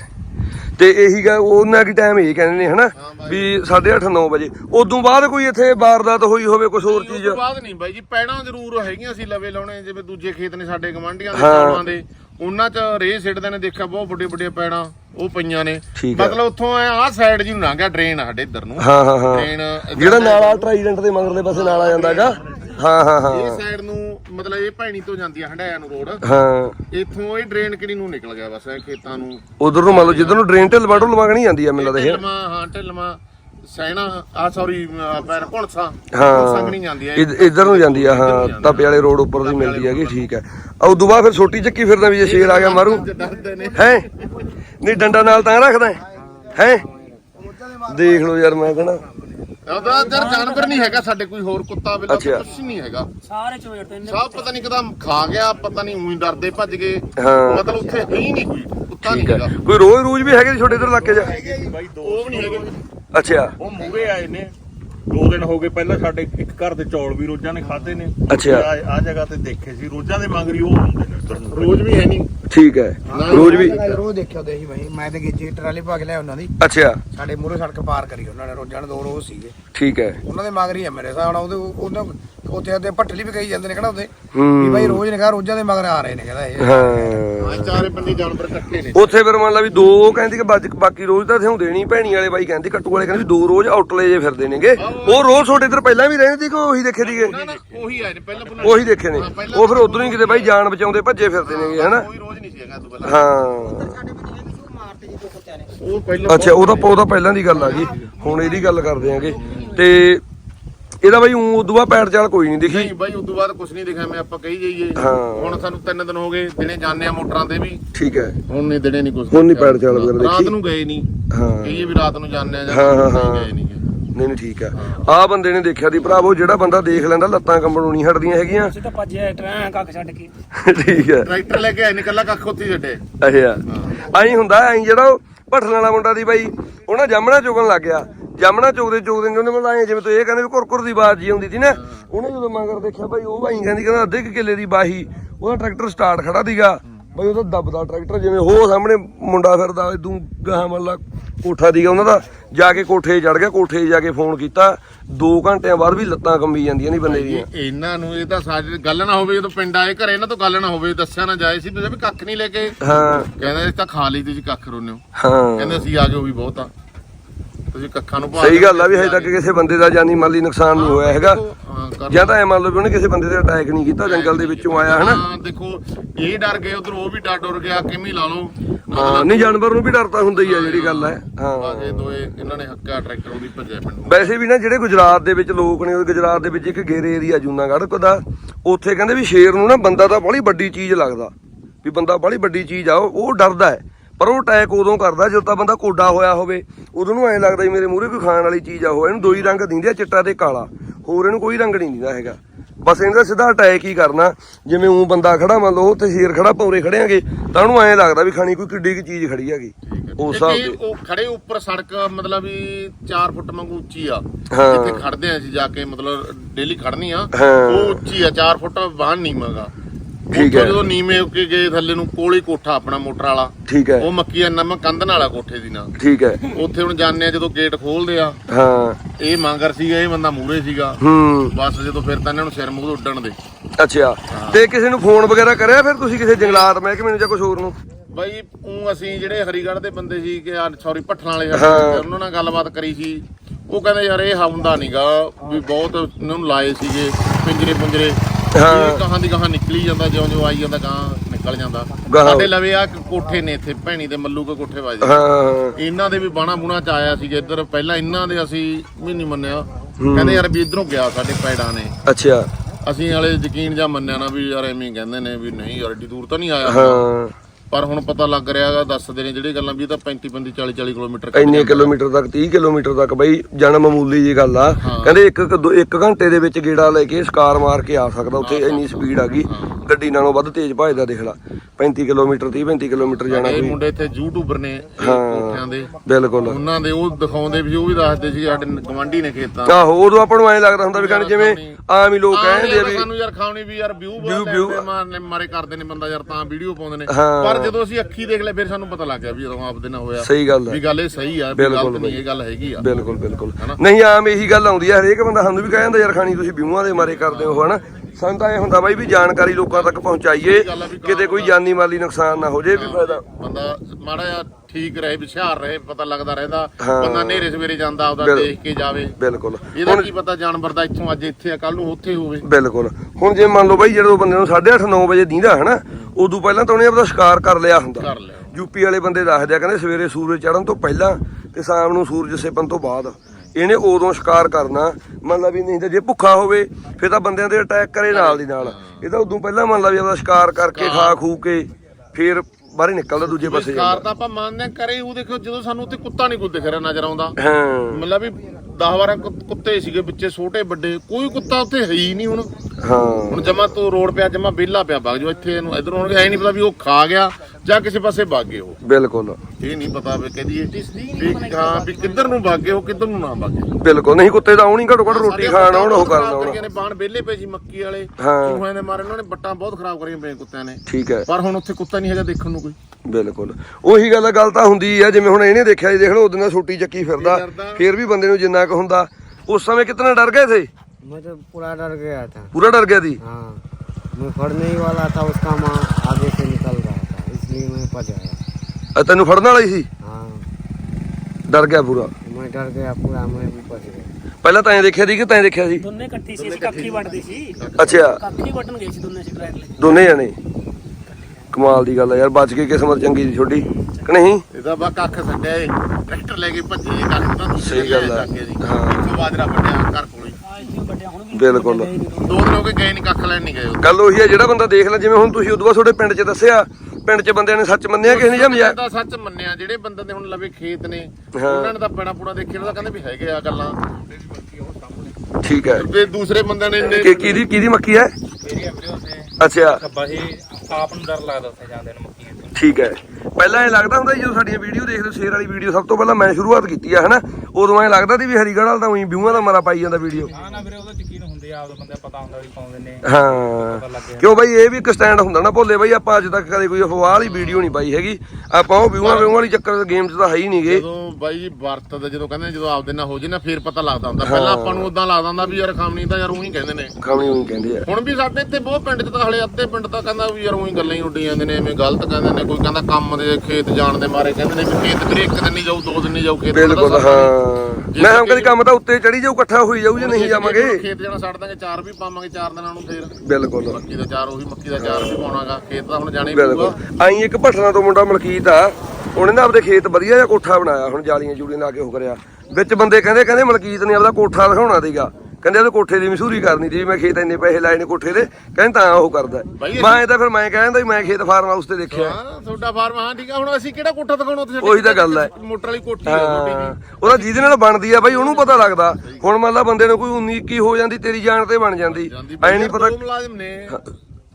ਤੇ ਇਹੀ ਗਾ ਉਹਨਾਂ ਕੀ ਟਾਈਮ ਇਹ ਕਹਿੰਦੇ ਨੇ ਹਨਾ ਵੀ 8:30 9 ਵਜੇ। ਉਦੋਂ ਬਾਅਦ ਕੋਈ ਇੱਥੇ ਵਾਰਦਾਤ ਹੋਈ ਹੋਵੇ ਕੁਝ ਹੋਰ ਉਸ ਚੀਜ਼। ਤੋਂ ਬਾਅਦ ਨਹੀਂ ਬਾਈ ਜੀ ਪੈਣਾ ਜ਼ਰੂਰ ਹੈਗੀਆਂ ਸੀ ਲਵੇ ਲਾਉਣੇ ਜਿਵੇਂ ਦੂਜੇ ਖੇਤ ਨੇ ਸਾਡੇ ਗਵਾਂਢੀਆਂ ਦੇ। ਚੌਲਾਂ ਦੇ। ਉਹਨਾਂ 'ਚ ਰੇਹ ਸਿੱਟਦੇ ਨੇ ਦੇਖਿਆ ਬਹੁਤ ਵੱਡੇ ਵੱਡੇ ਪੈਣਾ ਉਹ ਪਈਆਂ ਨੇ। ਮਤਲਬ ਉੱਥੋਂ ਆਹ ਸਾਈਡ ਜੀ ਨੂੰ ਲੰਘ ਗਿਆ ਡਰੇਨ ਸਾਡੇ ਇੱਧਰ ਨੂੰ। ਹਾਂ ਹਾਂ ਹਾਂ। ਜਿਹੜਾ ਨਾਲਾ ਟ੍ਰਾਈਡੈਂਟ ਦੇ ਮਗਰਲੇ ਪਾਸੇ ਨਾਲਾ ਜਾਂਦਾ ਹਾਂ ਹਾਂ ਇਹ ਸਾਈਡ ਨੂੰ ਮਤਲਬ ਇਹ ਭੈਣੀ ਤੋਂ ਜਾਂਦੀ ਆ ਹੰਡਾਇਆ ਨੂੰ ਰੋਡ। ਹਾਂ। ਇੱਥੋਂ ਇਹ ਡਰੇਨ ਕਿਹੜੀ ਨੂੰ ਨਿਕਲ ਗਿਆ ਬਸ ਇਹ ਖੇਤਾਂ ਨੂੰ। ਉਧਰ ਨੂੰ ਮੰਨ ਲਓ ਜਿੱਧਰ ਨੂੰ ਡਰੇਨ ਢਿੱਲ ਬਾਟੋ ਲਵਾਗਣੀ ਜਾਂਦੀ ਆ ਮੈਨੂੰ ਲੱਗਦਾ ਇਹ। ਢਿਲਮਾ ਹਾਂ ਢਿਲਮਾ ਸੈਣਾ ਆ ਸੌਰੀ ਪੈਰ ਭੁਲਸਾ। ਹਾਂ। ਸੰਗਣੀ ਜਾਂਦੀ ਆ ਇਧ- ਇੱਧਰ ਨੂੰ ਜਾਂਦੀ ਆ ਹਾਂ ਤਪੇ ਵਾਲੇ ਰੋਡ ਉੱਪਰ ਦੀ ਮਿਲਦੀ ਹੈਗੀ ਠੀਕ ਹੈ। ਆ ਉਦੋਂ ਬਾਅਦ ਫਿਰ ਛੋਟੀ ਚੱਕੀ ਫਿਰਦਾ ਵੀ ਜੇ ਸ਼ੇਰ ਆ ਗਿਆ ਮਾਰੂ। ਡਰਦੇ ਨੇ। ਹੈ? ਨਹੀਂ ਡੰਡਾ ਨਾਲ ਤਾਂ ਰੱਖਦਾ ਹੈ। ਹੈ? ਦੇਖ ਲਓ ਯਾਰ ਮੈਂ ਕਹਣਾ ਉਹਦਾ ਜਰ ਜਾਨਵਰ ਨਹੀਂ ਹੈਗਾ ਸਾਡੇ ਕੋਈ ਹੋਰ ਕੁੱਤਾ ਬਿੱਲਾ ਅੱਛਾ। ਕੁਝ ਨਹੀਂ ਹੈਗਾ। ਸਾਰੇ ਚੋਂ ਤੇ ਸਭ ਪਤਾ ਨਹੀਂ ਕਦਾ ਖਾ ਗਿਆ ਪਤਾ ਨਹੀਂ ਉਹੀ ਡਰਦੇ ਭੱਜ ਗਏ। ਹਾਂ। ਮਤਲਬ ਉੱਥੇ ਹੈ ਹੀ ਨਹੀਂ ਕੋਈ ਕੁੱਤਾ ਨਹੀਂ ਠੀਕ ਹੈਗਾ। ਹੈ ਕੋਈ ਰੋਜ਼ ਰੂਜ ਵੀ ਹੈਗੇ ਜੀ ਛੋਟੇ ਇਧਰ ਇਲਾਕੇ 'ਚ? ਬਾਈ ਦੋ ਉਹ ਵੀ ਨਹੀਂ ਹੈਗੇ। ਅੱਛਾ। ਉਹ ਮੂਰੇ ਆਏ ਨੇ। ਦੋ ਦਿਨ ਹੋ ਗਏ ਪਹਿਲਾਂ ਸਾਡੇ ਇੱਕ ਘਰ ਦੇ ਚੌਲ ਵੀ ਰੋਜ਼ਾਂ ਨੇ ਖਾਦੇ ਨੇ। ਅੱਛਾ। ਆ ਜਗ੍ਹਾ ਤੇ ਦੇਖੇ ਸੀ ਰੋਜ਼ਾਂ ਦੇ ਮੰਗਰੀ ਉਹ ਹੁੰਦੇ ਨੇ। ਰੋਜ਼ ਵੀ ਹੈ ਨਹੀਂ ਠੀਕ ਹੈ। ਰੋਜ਼ ਵੀ ਰੋਜ਼ ਦੇਖਿਆ ਉਹਦੇ ਸੀ ਬਈ। ਮੈਂ ਤੇ ਗੇਜੇ ਟਰਾਲੀ ਪਾ ਕੇ ਲਿਆ ਉਹਨਾਂ ਦੀ ਅੱਛਾ। ਸਾਡੇ ਮੂਹਰੇ ਸੜਕ ਪਾਰ ਕਰੀ ਉਹਨਾਂ ਨੇ ਰੋਜ਼ਾਂ ਦੇ ਦੋ ਰੋਜ਼ ਸੀਗੇ। ਠੀਕ ਹੈ। ਉਹਨਾਂ ਦੇ ਮਗਰ ਹੀ ਆ ਮੇਰੇ ਹਿਸਾਬ ਨਾਲ ਉਹਦੇ ਉਹਨਾਂ ਉੱਥੇ ਉਹਦੇ ਭੱਟਲੀ ਵੀ ਕਹੀ ਜਾਂਦੇ ਨੇ ਕਹਿੰਦਾ ਉਹਦੇ ਹੂੰ। ਵੀ ਬਾਈ ਰੋਜ਼ ਨੇ ਕਹਾ ਰੋਜ਼ਾਂ ਦੇ ਮਗਰ ਆ ਰਹੇ ਨੇ ਕਹਿੰਦਾ ਇਹ। ਹਾਂ। ਹਾਂ ਚਾਰੇ ਪੰਜੇ ਜਾਨਵਰ ਇਕੱਠੇ ਨੇ। ਉੱਥੇ ਫਿਰ ਮੰਨ ਲਾ ਵੀ ਦੋ ਕਹਿੰਦੀ ਕਿ ਬਾਕੀ- ਬਾਕੀ ਰੋਜ਼ ਤਾਂ ਥਿਉਂਦੇ ਨਹੀਂ ਭੈਣੀ ਵਾਲੇ ਬਾਈ ਕਹਿੰਦੇ ਕੱਟੂ ਵਾਲੇ ਕਹਿੰਦੇ ਵੀ ਦੋ ਰੋਜ਼ ਆਊਟਲੇ ਜੇ ਫਿਰਦੇ ਨੇਗੇ। ਉਹ ਰੋਜ਼ ਛੋਟੇ ਇਧਰ ਪਹਿਲਾਂ ਵੀ ਰਹਿੰਦੇ ਸੀ ਕਿ ਉਹੀ ਦੇਖੇ ਸੀਗੇ? ਨਾ ਨਾ ਉਹੀ ਆਏ ਨੇ ਪਹਿਲਾਂ ਪਹਿਲਾਂ ਉਹੀ ਦੇਖੇ ਨੇ। ਉਹ ਫਿਰ ਉਧਰੋਂ ਹੀ ਕਿਤੇ ਬਾਈ ਜਾਨ ਬਚਾਉਂਦੇ ਭੱਜੇ ਫਿਰਦੇ ਨੇਗੇ ਹਨਾ? ਕੋਈ ਰੋਜ਼ ਨਹੀਂ ਸੀ ਹੈਗਾ ਤੋਂ ਪਹਿਲਾਂ। ਹਾਂ। ਉਹ ਅੱਛਾ ਉਹ ਤਾਂ ਉਹ ਤਾਂ ਪਹਿਲਾਂ ਦੀ ਗੱਲ ਆ ਗਈ ਹੁਣ ਇਹਦੀ ਗੱਲ ਕਰਦੇ ਆਂਗੇ। ਤੇ ਇਹਦਾ ਬਾਈ ਉਦੋਂ ਬਾਅਦ ਪੈਰ ਚਾਲ ਕੋਈ ਨਹੀਂ ਦਿਖੀ। ਨਹੀਂ ਬਾਈ ਉਸ ਤੋਂ ਬਾਅਦ ਕੁਝ ਨਹੀਂ ਦਿਖਿਆ ਮੈਂ ਆਪਾਂ ਕਹੀ ਜਾਈਏ। ਹਾਂ। ਹੁਣ ਸਾਨੂੰ ਤਿੰਨ ਦਿਨ ਹੋ ਗਏ ਦਿਨੇ ਜਾਂਦੇ ਆ ਮੋਟਰਾਂ ਤੇ ਵੀ। ਠੀਕ ਹੈ। ਹੁਣ ਨਹੀਂ ਦਿਨੇ ਨਹੀਂ ਕੁਝ ਹੁਣ ਨੀ ਪੈਰ ਚਾਲ ਵਗੈਰਾ ਰਾਤ? ਨੂੰ ਗਏ ਨਹੀਂ। ਹਾਂ। ਕਹੀਏ ਵੀ ਰਾਤ ਨੂੰ ਜਾਂਦੇ ਆ ਜਾਂ ਨਹੀਂ। ਗਏ ਨਹੀਂ। ਨਹੀਂ ਨਹੀਂ ਠੀਕ ਹੈ ਆਹ ਬੰਦੇ ਨੇ ਦੇਖਿਆ ਦੀ ਭਰਾਵੋ ਜਿਹੜਾ ਬੰਦਾ ਦੇਖ ਲੈਂਦਾ ਲੱਤਾਂ ਕੰਬਣੋਂ ਨਹੀਂ ਹਟਦੀਆਂ ਹੈਗੀਆਂ। ਅਸੀਂ ਤਾਂ ਭੱਜਿਆ ਟਰਾਂ ਕੱਖ ਛੱਡ ਕੇ। ਠੀਕ ਹੈ ਟਰੈਕਟਰ ਲੈ ਕੇ ਆਏ ਨਿਕੱਲਾ ਕੱਖ ਉੱਥੇ ਛੱਡੇ। ਅੱਛਾ ਐਂ ਹੁੰਦਾ ਐਂ ਜਿਹੜਾ ਉਹ ਭੱਠਣ ਵਾਲਾ ਮੁੰਡਾ ਦੀ ਬਾਈ ਉਹ ਨਾ ਜਾਮਣਾ ਚੁਗਣ ਲੱਗ ਗਿਆ। ਜਾਮਣਾ ਚੁਗਦੇ ਚੁਗਦੇ ਨੇ ਉਹਨੇ ਮਤਲਬ ਐਂ ਜਿਵੇਂ ਤੂੰ ਇਹ ਕਹਿੰਦੇ ਵੀ ਕੁਰਕੁਰ ਦੀ ਆਵਾਜ਼ ਜੀ ਆਉਂਦੀ ਸੀ ਨਾ। ਉਹਨੇ ਜਦੋਂ ਮਗਰ ਦੇਖਿਆ ਬਾਈ ਉਹ ਭਾਈ ਕਹਿੰਦੀ ਕਹਿੰਦਾ ਅੱਧੇ ਕਿੱਲੇ ਦੀ ਬਾਹੀ। ਉਹਦਾ ਟਰੈਕਟਰ ਸਟਾਰਟ ਖੜਾ ਸੀਗਾ। ਬਾਈ ਉਹਦਾ ਦੱਬਦਾ ਟਰੈਕਟਰ ਜਿਵੇਂ ਹੋ ਸਾਹਮਣੇ ਮੁੰਡਾ ਫਿਰਦਾ ਇਦੋਂ ਗਾਹਾਂ ਮੱਲਾ ਕੋਠਾ ਦੀਗਾ ਉਹਨਾਂ ਦਾ ਜਾ ਕੇ ਕੋਠੇ ਚੜ ਗਿਆ ਕੋਠੇ ਜਾ ਕੇ ਫੋਨ ਕੀਤਾ। 2 ਘੰਟਿਆਂ ਬਾਅਦ ਵੀ ਲੱਤਾਂ ਕੰਬੀ ਜਾਂਦੀਆਂ ਨਹੀਂ ਬੰਦੇ ਦੀਆਂ। ਇਹ- ਇਹਨਾਂ ਨੂੰ ਇਹ ਤਾਂ ਸਾਡੀ ਗੱਲ ਨਾ ਹੋਵੇ ਜਦੋਂ ਪਿੰਡ ਆਏ ਘਰੇ ਇਹਨਾਂ ਤੋਂ ਗੱਲ ਨਾ ਹੋਵੇ ਦੱਸਿਆ ਨਾ ਜਾਏ ਸੀ ਤੁਸੀਂ ਵੀ ਕੱਖ ਨਹੀਂ ਲੈ ਕੇ ਹਾਂ। ਕਹਿੰਦੇ ਤਾਂ ਖਾ ਲਈ ਤੁਸੀਂ ਕੱਖ ਰੋਨੇ ਹੋ। ਹਾਂ। ਕਹਿੰਦੇ ਅਸੀਂ ਆ ਗਏ ਉਹ ਵੀ ਬਹੁਤ ਆ। ਤੁਸੀਂ ਕੱਖਾਂ ਨੂੰ ਭਾਲ ਸਹੀ ਗੱਲ ਆ ਵੀ ਹਜੇ ਤੱਕ ਕਿਸੇ ਬੰਦੇ ਦਾ ਜਾਨੀ ਮਾਲੀ ਨੁਕਸਾਨ ਨਹੀਂ ਹੋਇਆ ਹੈਗਾ। ਜਾਂ ਤਾਂ ਐ ਮੰਨ ਲਓ ਵੀ ਉਹਨੇ ਕਿਸੇ ਬੰਦੇ ਤੇ ਅਟੈਕ ਨਹੀਂ ਕੀਤਾ ਜੰਗਲ ਦੇ ਵਿੱਚੋਂ ਆਇਆ ਹਨਾ? ਹਾਂ ਦੇਖੋ ਇਹ ਡਰ ਗਏ ਉਧਰ ਉਹ ਵੀ ਡਰ ਡਰ ਗਿਆ ਕਿਵੇਂ ਲਾ ਲਓ? ਹਾਂ ਨਹੀਂ ਜਾਨਵਰ ਨੂੰ ਵੀ ਡਰ ਤਾਂ ਹੁੰਦਾ ਹੀ ਆ ਜਿਹੜੀ ਗੱਲ ਹੈ ਹਾਂ ਗਏ ਦੋਏ ਇਹਨਾਂ ਨੇ ਹੱਕਾ ਟਰੈਕਟਰ ਉਹਦੀ ਭੱਜਿਆ ਪਿੰਡ ਵੈਸੇ ਵੀ ਨਾ ਜਿਹੜੇ ਗੁਜਰਾਤ ਦੇ ਵਿੱਚ ਲੋਕ ਨੇ ਉਹ ਗੁਜਰਾਤ ਦੇ ਵਿੱਚ ਇੱਕ ਗੇਰੇ ਏਰੀਆ ਜੂਨਾਗੜ੍ਹ ਦਾ ਉੱਥੇ ਕਹਿੰਦੇ ਵੀ ਸ਼ੇਰ ਨੂੰ ਨਾ ਬੰਦਾ ਤਾਂ ਬੜੀ ਵੱਡੀ ਚੀਜ਼ ਲੱਗਦਾ। ਵੀ ਬੰਦਾ ਬੜੀ ਵੱਡੀ ਚੀਜ਼ ਆ ਉਹ ਉਹ ਡਰਦਾ ਹੈ। ਪਰ ਉਹ ਅਟੈਕ ਉਦੋਂ ਕਰਦਾ ਜਦੋਂ ਤਾਂ ਬੰਦਾ ਕੋਡਾ ਹੋਇਆ ਹੋਵੇ। ਉਦੋਂ ਨੂੰ ਐਂ ਲੱਗਦਾ ਵੀ ਮੇਰੇ ਮੂਹਰੇ ਕੋਈ ਖਾਣ ਵਾਲੀ ਚੀਜ਼ ਆ ਉਹ ਇਹਨੂੰ ਦੋ ਹੀ ਰੰਗ ਦਿੰਦੇ ਆ ਚਿੱਟਾ ਤੇ ਕਾਲਾ। ਹੋਰ ਇਹਨੂੰ ਕੋਈ ਰੰਗ ਨਹੀਂ ਦਿੰਦਾ ਹੈਗਾ। ਬਸ ਇਹਦਾ ਸਿੱਧਾ ਅਟੈਕ ਹੀ ਕਰਨਾ। ਜਿਵੇਂ ਉਹ ਬੰਦਾ ਖੜਾ ਮੰਨ ਲਓ ਤੇ ਸ਼ੇਰ ਖੜਾ ਪੌਰੇ ਖੜਿਆਂਗੇ ਤਾਂ ਉਹਨੂੰ ਐਂ ਲੱਗਦਾ ਵੀ ਖਾਣੀ ਕੋਈ ਕਿੱਡੀ ਕੀ ਚੀਜ਼ ਖੜੀ ਹੈਗੀ। ਉਸ ਹਿਸਾਬ ਉਹ ਖੜੇ ਉੱਪਰ ਸੜਕ ਮਤਲਬ ਵੀ 4 ਫੁੱਟ ਵਾਂਗੂ ਉੱਚੀ ਆ। ਜਿੱਥੇ ਖੜਦੇ ਆ ਅਸੀਂ ਜਾ ਕੇ ਮਤਲਬ ਡੇਲੀ ਖੜਨੀ ਆ। ਉਹ ਉੱਚੀ ਆ 4 ਫੁੱਟ ਬਾਹਰ ਨੀਵਾਂਗਾ ਠੀਕ ਹੈ। ਜਦੋਂ ਨੀਵੇਂ ਉੱਕੇ ਗਏ ਥੱਲੇ ਨੂੰ ਕੋਲੇ ਕੋਠਾ ਆਪਣਾ ਮੋਟਰ ਵਾਲਾ। ਠੀਕ ਹੈ। ਉਹ ਮੱਕੀਆ ਨਮਕ ਕੰਧ ਵਾਲਾ ਕੋਠੇ ਦੀ ਨਾਲ। ਠੀਕ ਹੈ। ਉੱਥੇ ਹੁਣ ਜਾਂਦੇ ਆ ਜਦੋਂ ਗੇਟ ਖੋਲਦੇ ਆ। ਹਾਂ। ਇਹ ਮੰਗਰ ਸੀਗਾ ਇਹ ਬੰਦਾ ਮੂਰੇ ਸੀਗਾ। ਹੂੰ। ਬਸ ਜਦੋਂ ਫਿਰ ਤਾਂ ਇਹਨਾਂ ਨੂੰ ਸਿਰ ਮੂੰਹ ਤੋਂ ਉੱਡਣ ਦੇ। ਅੱਛਾ। ਤੇ ਕਿਸੇ ਨੂੰ ਫੋਨ ਵਗੈਰਾ ਕਰਿਆ ਫਿਰ ਤੁਸੀਂ ਕਿਸੇ ਜੰਗਲਾਤ ਮਹਿਕਮੇ ਨੂੰ ਜਾਂ ਕੁਝ ਹੋਰ ਨੂੰ? ਬਾਈ ਉਹ ਅਸੀਂ ਜਿਹੜੇ ਹਰੀਗੜ੍ਹ ਦੇ ਬੰਦੇ ਸੀ ਕਿ ਸੌਰੀ ਭੱਠਣ ਵਾਲੇ ਹਾਂ। ਉਹਨਾਂ ਨਾਲ ਗੱਲਬਾਤ ਕਰੀ ਸੀ। ਉਹ ਕਹਿੰਦੇ ਯਾਰ ਇਹ ਹੁੰਦਾ ਨਹੀਂਗਾ ਵੀ ਬਹੁਤ ਇਹਨਾਂ ਨੂੰ ਲਾਏ ਸੀਗੇ ਪਿੰਜਰੇ ਪੁੰਜਰੇ ਹਾਂ। ਇਹ ਕਹਾਂ ਦੀ ਕਹਾਂ ਨਿਕਲੀ ਜਾਂਦਾ ਜਿਉਂ ਜਿਉਂ ਆਈ ਜਾਂਦਾ ਗਾਂ ਨਿਕਲ ਜਾਂਦਾ। ਗਾਹਾਂ। ਸਾਡੇ ਲਵੇ ਆ ਕੋਠੇ ਨੇ ਇੱਥੇ ਭੈਣੀ ਦੇ ਮੱਲੂ ਕੇ ਕੋਠੇ ਵੱਜਦੇ। ਹਾਂ। ਇਹਨਾਂ ਦੇ ਵੀ ਬਾਣਾ ਬੁਣਾ ਚ ਆਇਆ ਸੀਗਾ ਇੱਧਰ। ਪਹਿਲਾਂ ਇਹਨਾਂ ਦੇ ਅਸੀਂ ਵੀ ਨਹੀਂ ਮੰਨਿਆ। ਕਹਿੰਦੇ ਯਾਰ ਵੀ ਇਧਰੋਂ ਗਿਆ ਸਾਡੇ ਪੈੜਾਂ ਨੇ। ਅੱਛਾ। ਅਸੀਂ ਵਾਲੇ ਯਕੀਨ ਜਾਂ ਮੰਨਿਆ ਨਾ ਵੀ ਯਾਰ ਐਵੇਂ ਹੀ ਕਹਿੰਦੇ ਨੇ ਵੀ ਨਹੀਂ ਯਾਰ ਏਡੀ ਦੂਰ ਤਾਂ ਨਹੀਂ ਆਇਆ। ਹਾਂ। ਪਰ ਹੁਣ ਪਤਾ ਲੱਗ ਰਿਹਾਗਾ ਦੱਸਦੇ ਨੇ ਜਿਹੜੀ ਗੱਲਾਂ ਵੀ ਇਹ ਤਾਂ 35 35 40 40 ਕਿਲੋਮੀਟਰ ਕੱਢ ਇੰਨੇ ਜਾਂਦਾ। ਕਿਲੋਮੀਟਰ ਤੱਕ 30 ਕਿਲੋਮੀਟਰ ਤੱਕ ਬਈ ਜਾਣਾ ਮਾਮੂਲੀ ਜੀ ਗੱਲ ਆ। ਕਹਿੰਦੇ ਇੱਕ ਇੱਕ ਦੋ- ਇੱਕ ਘੰਟੇ ਦੇ ਵਿੱਚ ਗੇੜਾ ਲੈ ਕੇ ਸਕਾਰ ਮਾਰ ਕੇ ਆ ਸਕਦਾ ਉੱਥੇ ਇੰਨੀ ਸਪੀਡ ਆ ਗਈ। ਗੱਡੀ ਨਾਲੋਂ ਵੱਧ ਤੇਜ਼ ਭਜਦਾ ਦੇਖ ਲਾ। 35 ਕਿਲੋਮੀਟਰ 30 35 ਕਿਲੋਮੀਟਰ ਜਾਣਾ ਇਹ ਕੋਈ। ਮੁੰਡੇ ਇੱਥੇ ਯੂਟਿਊਬਰ ਨੇ ਇਹ। ਕੋਠਿਆਂ ਦੇ। ਬਿਲਕੁਲ। ਉਹਨਾਂ ਦੇ ਉਹ ਦਿਖਾਉਂਦੇ ਵੀ ਉਹ ਵੀ ਦੱਸਦੇ ਸੀ ਸਾਡੇ ਗਵਾਂਢੀ ਨੇ ਖੇਤਾਂ। ਆਹੋ ਉਦੋਂ ਆਪਾਂ ਨੂੰ ਐਂ ਲੱਗਦਾ ਹੁੰਦਾ ਵੀ ਕਹਿੰਦੇ ਜਿਵੇਂ ਆਮ ਹੀ ਲੋਕ ਕਹਿੰਦੇ ਆ ਵੀ ਸਾਨੂੰ ਯਾਰ ਖਾਉਣੀ ਵੀ ਯਾਰ ਵਿਊ ਬਹੁਤ ਮਾਰਨੇ ਮਾਰੇ ਕਰਦੇ ਨੇ ਬੰਦਾ ਯਾਰ ਤਾਂ ਵੀਡੀਓ ਪਾਉਂਦੇ ਨੇ। ਪਰ ਜਦੋਂ ਅਸੀਂ ਅੱਖੀ ਦੇਖ ਲਿਆ ਫਿਰ ਸਾਨੂੰ ਪਤਾ ਲੱਗ ਗਿਆ ਵੀ ਜਦੋਂ ਆਪਦੇ ਨਾਲ ਹੋਇਆ। ਸਹੀ ਗੱਲ ਹੈ ਵੀ ਗੱਲ ਇਹ ਸਹੀ ਆ ਵੀ ਬਿਲਕੁਲ ਗਲਤ ਨਹੀਂ ਇਹ ਗੱਲ ਹੈਗੀ ਆ। ਬਿਲਕੁਲ ਬਿਲਕੁਲ। ਨਹੀਂ ਆਮ ਇਹੀ ਗੱਲ ਆਉਂਦੀ ਹੈ ਹਰੇਕ ਬੰਦਾ ਸਾਨੂੰ ਵੀ ਕਹਿ ਜਾਂਦਾ ਯਾਰ ਖਾਣੀ ਤੁਸੀਂ ਵਿਊਆਂ ਦੇ ਮਾਰੇ ਕਰਦੇ ਹੋ ਹਨਾ? ਸਾਨੂੰ ਤਾਂ ਇਹ ਹੁੰਦਾ ਬਾਈ ਵੀ ਜਾਣਕਾਰੀ ਲੋਕਾਂ ਤੱਕ ਪਹੁੰਚਾਈਏ ਕਿਤੇ ਕੋਈ ਜਾਨੀ ਮਾਲੀ ਨੁਕਸਾਨ ਨਾ ਹੋ ਜੇ ਵੀ ਫਾਇਦਾ। ਬੰਦਾ ਮਾੜਾ ਜਿਹਾ ਠੀਕ ਰਹੇ ਵਿਚਾਰ ਰਹੇ ਪਤਾ ਲੱਗਦਾ ਰਹਿੰਦਾ। ਹਾਂ। ਬੰਦਾ ਨੇਰੇ ਸਵੇਰੇ ਜਾਂਦਾ ਆਪਦਾ ਦੇਖ ਕੇ ਜਾਵੇ। ਬਿਲਕੁਲ। ਇਹਦਾ ਕੀ ਪਤਾ ਜਾਨਵਰ ਦਾ ਇੱਥੋਂ ਅੱਜ ਇੱਥੇ ਆ ਕੱਲ ਨੂੰ ਉੱਥੇ ਹੋਵੇ। ਬਿਲਕੁਲ। ਹੁਣ ਜੇ ਮੰਨ ਲਓ ਬਾਈ ਜਦੋਂ ਬੰਦੇ ਨੂੰ 8:30 9 ਵਜੇ ਦੀਂਦਾ ਹਨਾ ਉਦੋਂ ਪਹਿਲਾਂ ਤਾਂ ਉਹਨੇ ਆਪਦਾ ਸ਼ਿਕਾਰ ਕਰ ਲਿਆ ਹੁੰਦਾ। ਕਰ ਲਿਆ। ਯੂਪੀ ਵਾਲੇ ਬੰਦੇ ਦੱਸਦੇ ਆ ਕਹਿੰਦੇ ਸਵੇਰੇ ਸੂਰਜ ਚੜ੍ਹਨ ਤੋਂ ਪਹਿਲਾਂ ਤੇ ਸ਼ਾਮ ਨੂੰ ਸੂਰਜ ਸਿਪਣ ਤੋਂ ਬਾਅਦ ਇਹਨੇ ਉਦੋਂ ਸ਼ਿਕਾਰ ਕਰਨਾ। ਮੰਨ ਲਾ ਵੀ ਨਹੀਂ ਤਾਂ ਜੇ ਭੁੱਖਾ ਹੋਵੇ ਫਿਰ ਤਾਂ ਬੰਦਿਆਂ ਤੇ ਅਟੈਕ ਕਰੇ ਨਾਲ ਦੀ ਨਾਲ। ਇਹ ਤਾਂ ਉਦੋਂ ਪਹਿਲਾਂ ਮੰਨ ਲਾ ਵੀ ਆਪਦਾ ਸ਼ਿਕਾਰ ਕਰਕੇ ਖਾ ਖੂ ਕੇ ਫਿਰ ਬਾਹਰ ਨਿਕਲਦਾ ਦੂਜੇ ਪਾਸੇ ਕਾਰ ਜਾਂਦਾ। ਤਾਂ ਆਪਾਂ ਮੰਨਦੇ ਹਾਂ, ਕਰੇ ਉਹ ਦੇਖੋ ਜਦੋਂ ਸਾਨੂੰ ਉੱਥੇ ਕੁੱਤਾ ਨਹੀਂ ਕੋਈ ਦਿਖ ਰਿਹਾ ਨਜ਼ਰ ਆਉਂਦਾ। ਹਾਂ। ਮਤਲਬ ਵੀ 10 12 ਕੁੱਤੇ ਸੀਗੇ ਵਿੱਚੇ ਛੋਟੇ ਵੱਡੇ ਕੋਈ ਕੁੱਤਾ ਉੱਥੇ ਹੈ ਹੀ ਨਹੀਂ ਹੁਣ। ਹਾਂ। ਹੁਣ ਜਮਾ ਤੋਂ ਰੋਡ ਪਿਆ ਜਮਾ ਵਿਹਲਾ ਪਿਆ ਵਗ ਜੋ ਇੱਥੇ ਇਹਨੂੰ ਇਧਰੋਂ ਆਉਣਗੇ ਐ ਨਹੀਂ ਪਤਾ ਵੀ ਉਹ ਖਾ ਗਿਆ ਜਾਂ ਕਿਸੇ ਪਾਸੇ ਵਗ ਗਏ ਉਹ ਬਿਲਕੁਲ ਇਹ ਨਹੀਂ ਪਤਾ ਵੀ ਕਹਦੀ ਵੀ ਹਾਂ ਵੀ ਕਿੱਧਰ ਨੂੰ ਵਗ ਗਏ ਉਹ ਕਿੱਧਰ ਨੂੰ ਨਾ ਵਗ ਗਏ ਬਿਲਕੁਲ ਨਹੀਂ ਕੁੱਤੇ ਤਾਂ ਆਉਣੀ ਘੱਟੋ ਘੱਟ ਰੋਟੀ ਖਾਣ ਆਉਣ ਉਹ ਕਰਨ ਆਉਣ ਨੇ ਬਾਣ ਵਿਹਲੇ ਪਏ ਸੀ ਮੱਕੀ ਵਾਲੇ ਹਾਂ। ਚੂਹਿਆਂ ਦੇ ਮਾਰੇ ਉਹਨਾਂ ਨੇ ਬੱਟਾਂ ਬਹੁਤ ਖਰਾਬ ਕਰੀਆਂ ਪਈਆਂ ਕੁੱਤਿਆਂ ਨੇ ਠੀਕ ਹੈ ਪਰ ਹੁਣ ਉੱਥੇ ਕੁੱਤਾ ਨਹੀਂ ਹੈਗਾ ਦੇਖਣ ਨੂੰ ਕੋਈ ਬਿਲਕੁਲ ਉਹੀ ਗੱਲ ਆ, ਗੱਲ ਤਾਂ ਹੁੰਦੀ ਆ ਜਿਵੇਂ ਹੁਣ ਇਹਨੇ ਦੇਖਿਆ ਜੀ ਦੇਖ ਲਓ ਉਹਦੇ ਨਾਲ ਛੋਟੀ ਚੱਕੀ ਫਿਰਦਾ ਫਿਰਦਾ। ਫੇਰ ਵੀ ਬੰਦੇ ਨੂੰ ਜਿੰਨਾ ਕੁ ਹੁੰਦਾ ਉਸ ਸਮੇਂ ਕਿਤਨਾ ਡਰ ਗਏ ਥੇ मैं तो पूरा डर गया था ਪੂਰਾ ਡਰ ਗਿਆ ਸੀ हाँ मैं फड़ने ही वाला था उसका माँ आगे से निकल रहा था इसलिए मैं बच आया ਅ, ਤੈਨੂੰ ਫੜਨ ਵਾਲਾ ਹੀ ਸੀ हाँ ਡਰ ਗਿਆ ਪੂਰਾ मैं डर गया पूरा मैं भी बच गया ਪਹਿਲਾਂ ਤਾਂ ਐ ਦੇਖਿਆ ਸੀ ਕਿ ਤੈਂ ਦੇਖਿਆ ਸੀ ਦੋਨੇ ਇਕੱਠੀ ਸੀ ਅਸੀਂ ਕੱਖੀ ਵੱਢਦੇ ਸੀ ਅੱਛਾ ਕੱਖੀ ਵੱਢਣ ਗਏ ਸੀ ਦੋਨੇ ਸੀ ਟਰੈਕ ਲੈ ਕੇ ਦੋਨੇ ਜਣੇ ਕਮਾਲ ਦੀ ਗੱਲ ਆ ਯਾਰ ਬਚ ਕੇ ਕਿਸਮਤ ਚੰਗੀ ਦੀ ਛੋਟੀ ਕਿ ਨਹੀਂ ਇਹਦਾ ਬਾ ਕੱਖ ਛੱਡਿਆ ਏ ਟਰੈਕਟਰ ਲੈ ਕੇ ਭੱਜੇ ਇਹ ਕੱਖ ਤਾਂ ਦੂਸਰੇ ਸਹੀ ਗੱਲ ਆ। ਜਾ ਕੇ ਜੀ ਹਾਂ। ਇੱਥੋਂ ਬਾਜਰਾ ਵੱਢਿਆ ਘਰ ਕੋਲੇ ਆ ਇੱਥੇ ਵੱਡਿਆ ਹੁਣ ਵੀ ਬਿਲਕੁਲ ਦੋ ਦਿਨ ਹੋ ਗਏ ਗਏ ਨਹੀਂ ਕੱਖ ਲੈਣ ਨਹੀਂ ਗਏ ਉਹ। ਗੱਲ ਉਹੀ ਆ ਜਿਹੜਾ ਬੰਦਾ ਦੇਖ ਲੈ ਜਿਵੇਂ ਹੁਣ ਤੁਸੀਂ ਉਦੋਂ ਬਾਅਦ ਤੁਹਾਡੇ ਪਿੰਡ 'ਚ ਦੱਸਿਆ ਪਿੰਡ 'ਚ ਬੰਦਿਆਂ ਨੇ ਸੱਚ ਮੰਨਿਆ ਕਿਸੇ ਨੇ ਜਾਂ ਮਜ਼ਾਕ? ਤਾਂ ਸੱਚ ਮੰਨਿਆ ਜਿਹੜੇ ਬੰਦੇ ਦੇ ਹੁਣ ਲਵੇ ਖੇਤ ਨੇ। ਉਹਨਾਂ ਨੇ ਤਾਂ ਪੈਣਾ ਪੂਣਾ ਦੇਖਿਆ ਉਹ ਤਾਂ ਕਹਿੰਦੇ ਵੀ ਹੈਗੇ ਆ ਗੱਲਾਂ। ਠੀਕ ਹੈ। ਤੇ ਦੂਸਰੇ ਬੰਦਿਆਂ ਨੇ ਇੰਨੇ- ਕਿ ਕਿਹਦੀ ਕਿਹਦੀ ਮੱਕੀ ਹੈ? ਅੱਛਾ। ਬਾਹੀ ਆਪ ਨੂੰ ਡਰ ਲੱਗਦਾ ਉੱਥੇ ਜਾਂਦੇ ਨੂੰ ਮੱਕੀਆਂ ਤੇ ਠੀਕ ਹੈ। ਪਹਿਲਾਂ ਇਹ ਲੱਗਦਾ ਹੁੰਦਾ ਜਦੋਂ ਸਾਡੀਆਂ ਵੀਡੀਓ ਦੇਖਦੇ ਹੋ ਸ਼ੇਰ ਵਾਲੀ ਵੀਡੀਓ ਸਭ ਤੋਂ ਪਹਿਲਾਂ ਮੈਂ ਸ਼ੁਰੂਆਤ ਕੀਤੀ ਆ ਹਨਾ? ਉਦੋਂ ਐ ਲੱਗਦਾ ਸੀ ਵੀ ਹਰੀਗੜ੍ਹ ਵਾਲਾ ਤਾਂ ਉਹੀ ਵਿਊਆਂ ਦਾ ਮਾਰਾ ਪਾਈ ਜਾਂਦਾ ਵੀਡੀਓ। ਨਾ ਨਾ ਵੀਰੇ ਉਹਦਾ ਯਕੀਨ ਹੁੰਦੇ ਆ ਆਪਦਾ ਬੰਦੇ ਪਤਾ ਹੁੰਦਾ ਵੀ ਪਾਉਂਦੇ ਨੇ ਹਾਂ। ਕਿਉਂ ਬਾਈ ਇਹ ਵੀ ਇੱਕ ਸਟੈਂਡ ਹੁੰਦਾ ਨਾ ਭੋਲੇ ਬਾਈ ਆਪਾਂ ਅੱਜ ਤੱਕ ਕਦੇ ਕੋਈ ਅਫਵਾਹ ਵਾਲੀ ਵੀਡੀਓ ਨਹੀਂ ਪਾਈ ਹੈਗੀ। ਆਪਾਂ ਉਹ ਵਿਊਆਂ ਵਿਊਆਂ ਵਾਲੀ ਚੱਕਰ ਗੇਮ 'ਚ ਤਾਂ ਹੈ ਹੀ ਨਹੀਂਗੇ। ਜਦੋਂ ਬਾਈ ਜੀ ਵਰਤ ਦਾ ਜਦੋਂ ਕਹਿੰਦੇ ਨੇ ਜਦੋਂ ਆਪਦੇ ਨਾਲ ਹੋ ਜੇ ਨਾ ਫੇਰ ਪਤਾ ਲੱਗਦਾ ਹੁੰਦਾ। ਪਹਿਲਾਂ ਆਪਾਂ ਨੂੰ ਉਦਾਂ ਲੱਗਦਾ ਹੁੰਦਾ ਵੀ ਯਾਰ ਖਾਮਣੀ ਤਾਂ ਯਾਰ ਉਹੀ ਕਹਿੰਦੇ ਨੇ। ਖਾਣੀ ਉਹੀ ਕਹਿੰਦੇ ਆ। ਹੁਣ ਵੀ ਸਾਡੇ ਇੱਥੇ ਬਹੁਤ ਪਿੰਡ 'ਚ ਤਾਂ ਹਲੇ ਅੱਧੇ ਪਿੰਡ ਤਾਂ ਕਹਿੰਦਾ ਵੀ ਯਾਰ ਉਹੀ ਗੱਲਾਂ ਹੀ ਉੱਡੀ ਜਾਂਦੇ ਨੇ ਐਵੇਂ ਗਲਤ ਕਹਿੰਦੇ ਨੇ ਕੋਈ ਕਹਿੰਦਾ ਕੰਮ ਦੇ ਖੇਤ ਜਾਣ ਦੇ ਮਾਰੇ ਕਹਿੰਦੇ ਨੇ ਵੀ ਖੇਤ ਵੀਰੇ ਇੱਕ ਦਿਨ ਨਹੀਂ ਜਾਊ ਦੋ ਦਿਨ ਨਹੀਂ ਜਾਊ ਖੇਤ ਬਿਲਕੁਲ ਹਾਂ। ਮੈਂ ਹਮ ਕਦੀ ਕੰਮ ਤਾਂ ਉੱਤੇ ਚੜੀ ਜਾਊ ਇਕੱਠਾ ਹੋਈ ਜਾਊ ਜੇ ਨਹੀਂ ਜਾਵਾਂਗੇ? ਖੇਤ ਜਾਣਾ ਛੱਡ ਦਾਂਗੇ ਚਾਰ ਵੀ ਪਾਵਾਂਗੇ ਚਾਰ ਦਿਨਾਂ ਨੂੰ ਫੇਰ। ਬਿਲਕੁਲ। ਮੱਕੀ ਦਾ ਚਾਰ ਉਹੀ ਮੱਕੀ ਦਾ ਚਾਰ ਵੀ ਪਾਉਣਾਗਾ। ਖੇਤ ਤਾਂ ਹੁਣ ਜਾਣਾ ਹੀ ਪਊਗਾ। ਬਿਲਕੁਲ ਆਈ ਇੱਕ ਭਟਨਾ ਤੋਂ ਮੁੰਡਾ ਮਲਕੀਤ ਆ। ਉਹਨੇ ਨਾ ਆਪਦੇ ਖੇਤ ਵਧੀਆ ਜਿਹਾ ਕੋਠਾ ਬਣਾਇਆ ਹੁਣ ਜਾਲੀਆਂ ਜੂਲੀਆਂ ਲਾ ਕੇ ਉਹ ਕਰਿਆ। ਵਿੱਚ ਬੰਦੇ ਕਹਿੰਦੇ ਕਹਿੰਦੇ ਮਲਕੀਤ ਨੇ ਆਪਦਾ ਕੋਠਾ ਦਿਖਾਉਣਾ ਸੀਗਾ। ਕਹਿੰਦੇ ਉਹਦੇ ਕੋਠੇ ਦੀ ਮਸ਼ਹੂਰੀ ਕਰਨੀ ਸੀ ਵੀ ਮੈਂ ਖੇਤ ਇੰਨੇ ਪੈਸੇ ਲਾਏ ਨੇ ਕੋਠੇ ਦੇ ਕਹਿੰਦੇ ਤਾਂ ਉਹ ਕਰਦਾ। ਮੈਂ ਇਹ ਤਾਂ ਫਿਰ ਮੈਂ ਕਹਿੰਦਾ ਵੀ ਮੈਂ ਖੇਤ ਫਾਰਮ ਹਾਊਸ ਤੇ ਦੇਖਿਆ। ਹਾਂ ਤੁਹਾਡਾ ਫਾਰਮ ਹਾਂ ਠੀਕ ਆ। ਹੁਣ ਅਸੀਂ ਕਿਹੜਾ ਕੋਠਾ ਦਿਖਾਉਣਾ ਉੱਥੇ ਉਹੀ ਤਾਂ ਗੱਲ ਹੈ। ਮੋਟਰ ਵਾਲੀ ਕੋਠੀ ਹੈ। ਤੁਹਾਡੀ ਉਹਦਾ ਜਿਹਦੇ ਨਾਲ ਬਣਦੀ ਆ ਬਾਈ ਉਹਨੂੰ ਪਤਾ ਲੱਗਦਾ। ਹੁਣ ਮੰਨ ਲਾ ਬੰਦੇ ਨੂੰ ਕੋਈ 19 21 ਹੋ ਜਾਂਦੀ ਤੇਰੀ ਜਾਨ ਤੇ ਬਣ ਜਾਂਦੀ। ਐ ਨਹੀਂ ਪਤਾ ਮੁਲਾਜ਼ਮ ਨੇ।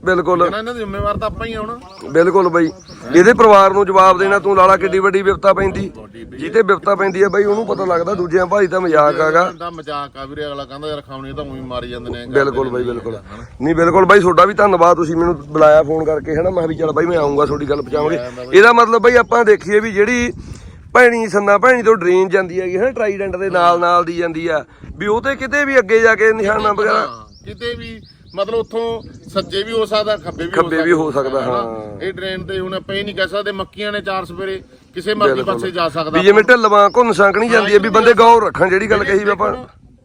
ਬਿਲਕੁਲ। ਇਹਨਾਂ ਦਾ ਜ਼ਿੰਮੇਵਾਰ ਤਾਂ ਆਪਾਂ ਹੀ ਆ ਹੁਣ। ਬਿਲਕੁਲ ਬਈ। ਇਹਦੇ ਪਰਿਵਾਰ ਨੂੰ ਜਵਾਬ ਦੇਣਾ ਤੂੰ ਲਾਲਾ ਕਿੱਡੀ ਵੱਡੀ ਵਿਪਤਾ ਪੈਂਦੀ। ਜਿੱਤੇ ਵਿਪਤਾ ਪੈਂਦੀ ਆ ਬਈ ਉਹਨੂੰ ਪਤਾ ਲੱਗਦਾ ਦੂਜਿਆਂ ਭਾਈ ਤਾਂ ਮਜ਼ਾਕ ਆਗਾ। ਦਾ ਮਜ਼ਾਕ ਆ ਵੀਰੇ ਅਗਲਾ ਕਹਿੰਦਾ ਯਾਰ ਖਾਉਣੀ ਤਾਂ ਉਹੀ ਮਾਰੀ ਜਾਂਦੇ ਨੇ ਬਿਲਕੁਲ ਬਾਈ ਬਿਲਕੁਲ। ਨਹੀਂ ਬਿਲਕੁਲ ਬਾਈ ਤੁਹਾਡਾ ਵੀ ਧੰਨਵਾਦ ਤੁਸੀਂ ਮੈਨੂੰ ਬੁਲਾਇਆ ਫੋਨ ਕਰਕੇ ਹਨਾ? ਮੈਂ ਵੀ ਚੱਲ ਬਾਈ ਮੈਂ ਆਉਂਗਾ ਤੁਹਾਡੀ ਗੱਲ ਪਹੁੰਚਾਵਾਂਗੇ। ਇਹਦਾ ਮਤਲਬ ਬਾਈ ਆਪਾਂ ਦੇਖੀਏ ਵੀ ਜਿਹੜੀ ਭੈਣੀ ਸੰਨਾ ਭੈਣੀ ਤੋਂ ਡਰੇਨ ਜਾਂਦੀ ਹੈਗੀ ਹੈ ਟਰਾਈਡੈਂਟ ਦੇ ਨਾਲ ਨਾਲ ਦੀ ਜਾਂਦੀ ਆ। ਵੀ ਉਹ ਤੇ ਕਿਤੇ ਵੀ ਅੱਗੇ ਜਾ ਕੇ ਨਿਸ਼ਾਨਾ ਵਗੈਰਾ ਕਿਤੇ ਵੀ ਮਤਲਬ ਉੱਥੋਂ ਸੱਜੇ ਵੀ ਹੋ ਸਕਦਾ ਖੱਬੇ ਵੀ ਖੱਬੇ ਵੀ ਹੋ ਸਕਦਾ? ਹਾਂ। ਇਹ ਟ੍ਰੇਨ ਤੇ ਹੁਣ ਆਪਾਂ ਇਹ ਨਹੀਂ ਕਹਿ ਸਕਦੇ ਮੱਕੀਆਂ ਨੇ ਚਾਰ ਸਵੇਰੇ ਕਿਸੇ ਮਰਜ਼ੀ ਪਾਸੇ ਜਾ ਸਕਦਾ ਵੀ ਜਿਵੇਂ ਢਿੱਲਵਾਂ ਘੁੰਨ ਸੰਕਣੀ ਜਾਂਦੀ ਹੈ ਵੀ ਬੰਦੇ ਗੌਰ ਰੱਖਣ ਜਿਹੜੀ ਗੱਲ ਕਹੀ ਵੀ ਆਪਾਂ।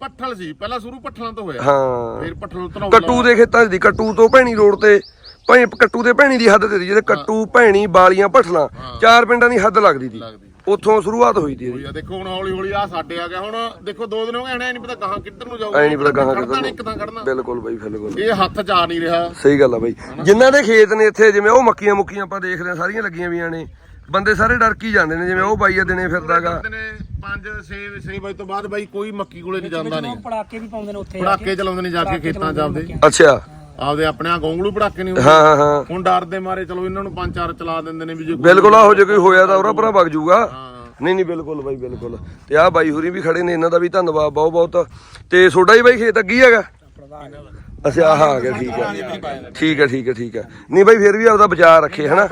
ਪੱਠਲ ਸੀ ਪਹਿਲਾਂ ਸ਼ੁਰੂ ਪੱਠਲਾਂ ਤੋਂ ਹੋਇਆ। ਹਾਂ। ਫਿਰ ਪੱਠਲ ਤੋਂ ਕੱਟੂ ਦੇ ਖੇਤਾਂ ਦੀ ਕੱਟੂ ਤੋਂ ਭੈਣੀ ਰੋਡ ਤੇ ਭਾਈ ਕੱਟੂ ਤੇ ਭੈਣੀ ਦੀ ਹੱਦ ਤੇ ਸੀ ਜਿਹਦੇ ਕੱਟੂ ਭੈਣੀ ਬਾਲੀਆਂ ਭਠਲਾਂ ਚਾਰ ਪਿੰਡਾਂ ਦੀ ਹੱਦ ਲੱਗਦੀ ਸੀ। ਲੱਗਦੀ। ਉੱਥੋਂ ਸ਼ੁਰੂਆਤ ਹੋਈ ਇਹਦੀ ਹੋਈ ਆ ਦੇਖੋ ਹੁਣ ਹੌਲੀ ਹੌਲੀ ਆ ਸਾਡੇ ਆ ਗਿਆ। ਹੁਣ ਦੇਖੋ ਦੋ ਦਿਨ ਹੋ ਗਏ ਨਹੀਂ ਪਤਾ ਕਹਾਂ ਕਿੱਧਰ ਨੂੰ ਜਾਊਗਾ। ਐ ਨਹੀਂ ਪਤਾ ਖੜਨਾ ਕਿੱਧਰ ਨਹੀਂ ਇੱਕ ਤਾਂ ਨੂੰ ਬਿਲਕੁਲ ਬਾਈ ਬਿਲਕੁਲ। ਇਹ ਹੱਥ 'ਚ ਆ ਨਹੀਂ ਰਿਹਾ। ਸਹੀ ਗੱਲ ਆ ਬਾਈ। ਜਿਨ੍ਹਾਂ ਦੇ ਖੇਤ ਨੇ ਇੱਥੇ ਜਿਵੇਂ ਉਹ ਮੱਕੀਆਂ ਮੁੱਕੀਆਂ ਆਪਾਂ ਦੇਖਦੇ ਆ ਸਾਰੀਆਂ ਲੱਗੀਆਂ ਵੀਆਂ ਨੇ। ਬੰਦੇ ਸਾਰੇ ਡਰ ਕੀ ਜਾਂਦੇ ਨੇ ਜਿਵੇਂ ਉਹ ਬਾਈ ਆ ਦਿਨੇ ਫਿਰਦਾਗਾ ਨੇ 5 6 6 ਵਜੇ ਤੋਂ ਬਾਅਦ ਬਾਈ ਕੋਈ ਮੱਕੀ ਕੋਲੇ ਨਹੀਂ ਜਾਂਦਾ ਜਦੋਂ ਨਹੀਂ। ਪੜਾਕੇ ਵੀ ਪਾਉਂਦੇ ਨੇ ਉੱਥੇ ਪੜਾਕੇ ਚਲਾਉਂਦੇ ਨੇ ਜਾ ਕੇ ਖੇਤਾਂ 'ਚ ਆਪਦੇ ਅੱਛਾ। ਆਪਦੇ ਆਪਣੇ ਆ ਗੋਂਗਲੂ ਪੜਾਕੇ ਨਹੀਂ ਹੁੰਦੇ? ਹਾਂ ਹਾਂ ਹਾਂ। ਹੁਣ ਡਰ ਦੇ ਮਾਰੇ ਚਲੋ ਇਹਨਾਂ ਨੂੰ ਪੰਜ ਚਾਰ ਚਲਾ ਦਿੰਦੇ ਨੇ ਵੀ ਜੇ ਕੋਈ- ਬਿਲਕੁਲ ਆਹੋ ਜੇ ਕੋਈ ਹੋਇਆ ਤਾਂ ਉਹਰਾ ਭਰਾ ਵਗ ਜਾਊਗਾ। ਹਾਂ ਨਹੀਂ ਨਹੀਂ ਬਿਲਕੁਲ ਬਾਈ ਬਿਲਕੁਲ। ਤੇ ਆਹ ਬਾਈ ਹੁਰੀ ਵੀ ਖੜੇ ਨੇ ਇਹਨਾਂ ਦਾ ਵੀ ਧੰਨਵਾਦ ਬਹੁਤ ਬਹੁਤ। ਤੇ ਛੋਟਾ ਹੀ ਬਾਈ ਖੇਤ ਅੱਗੀ ਹੈਗਾ? ਅੱਛਾ ਆਹ ਆ ਗਿਆ ਠੀਕ ਹੈ। ਠੀਕ ਹੈ ਠੀਕ ਹੈ ਠੀਕ ਹੈ। ਨਹੀਂ ਬਾਈ ਫਿਰ ਵੀ ਆਪਦਾ ਬਚਾਅ ਰੱਖੇ ਹਨਾ?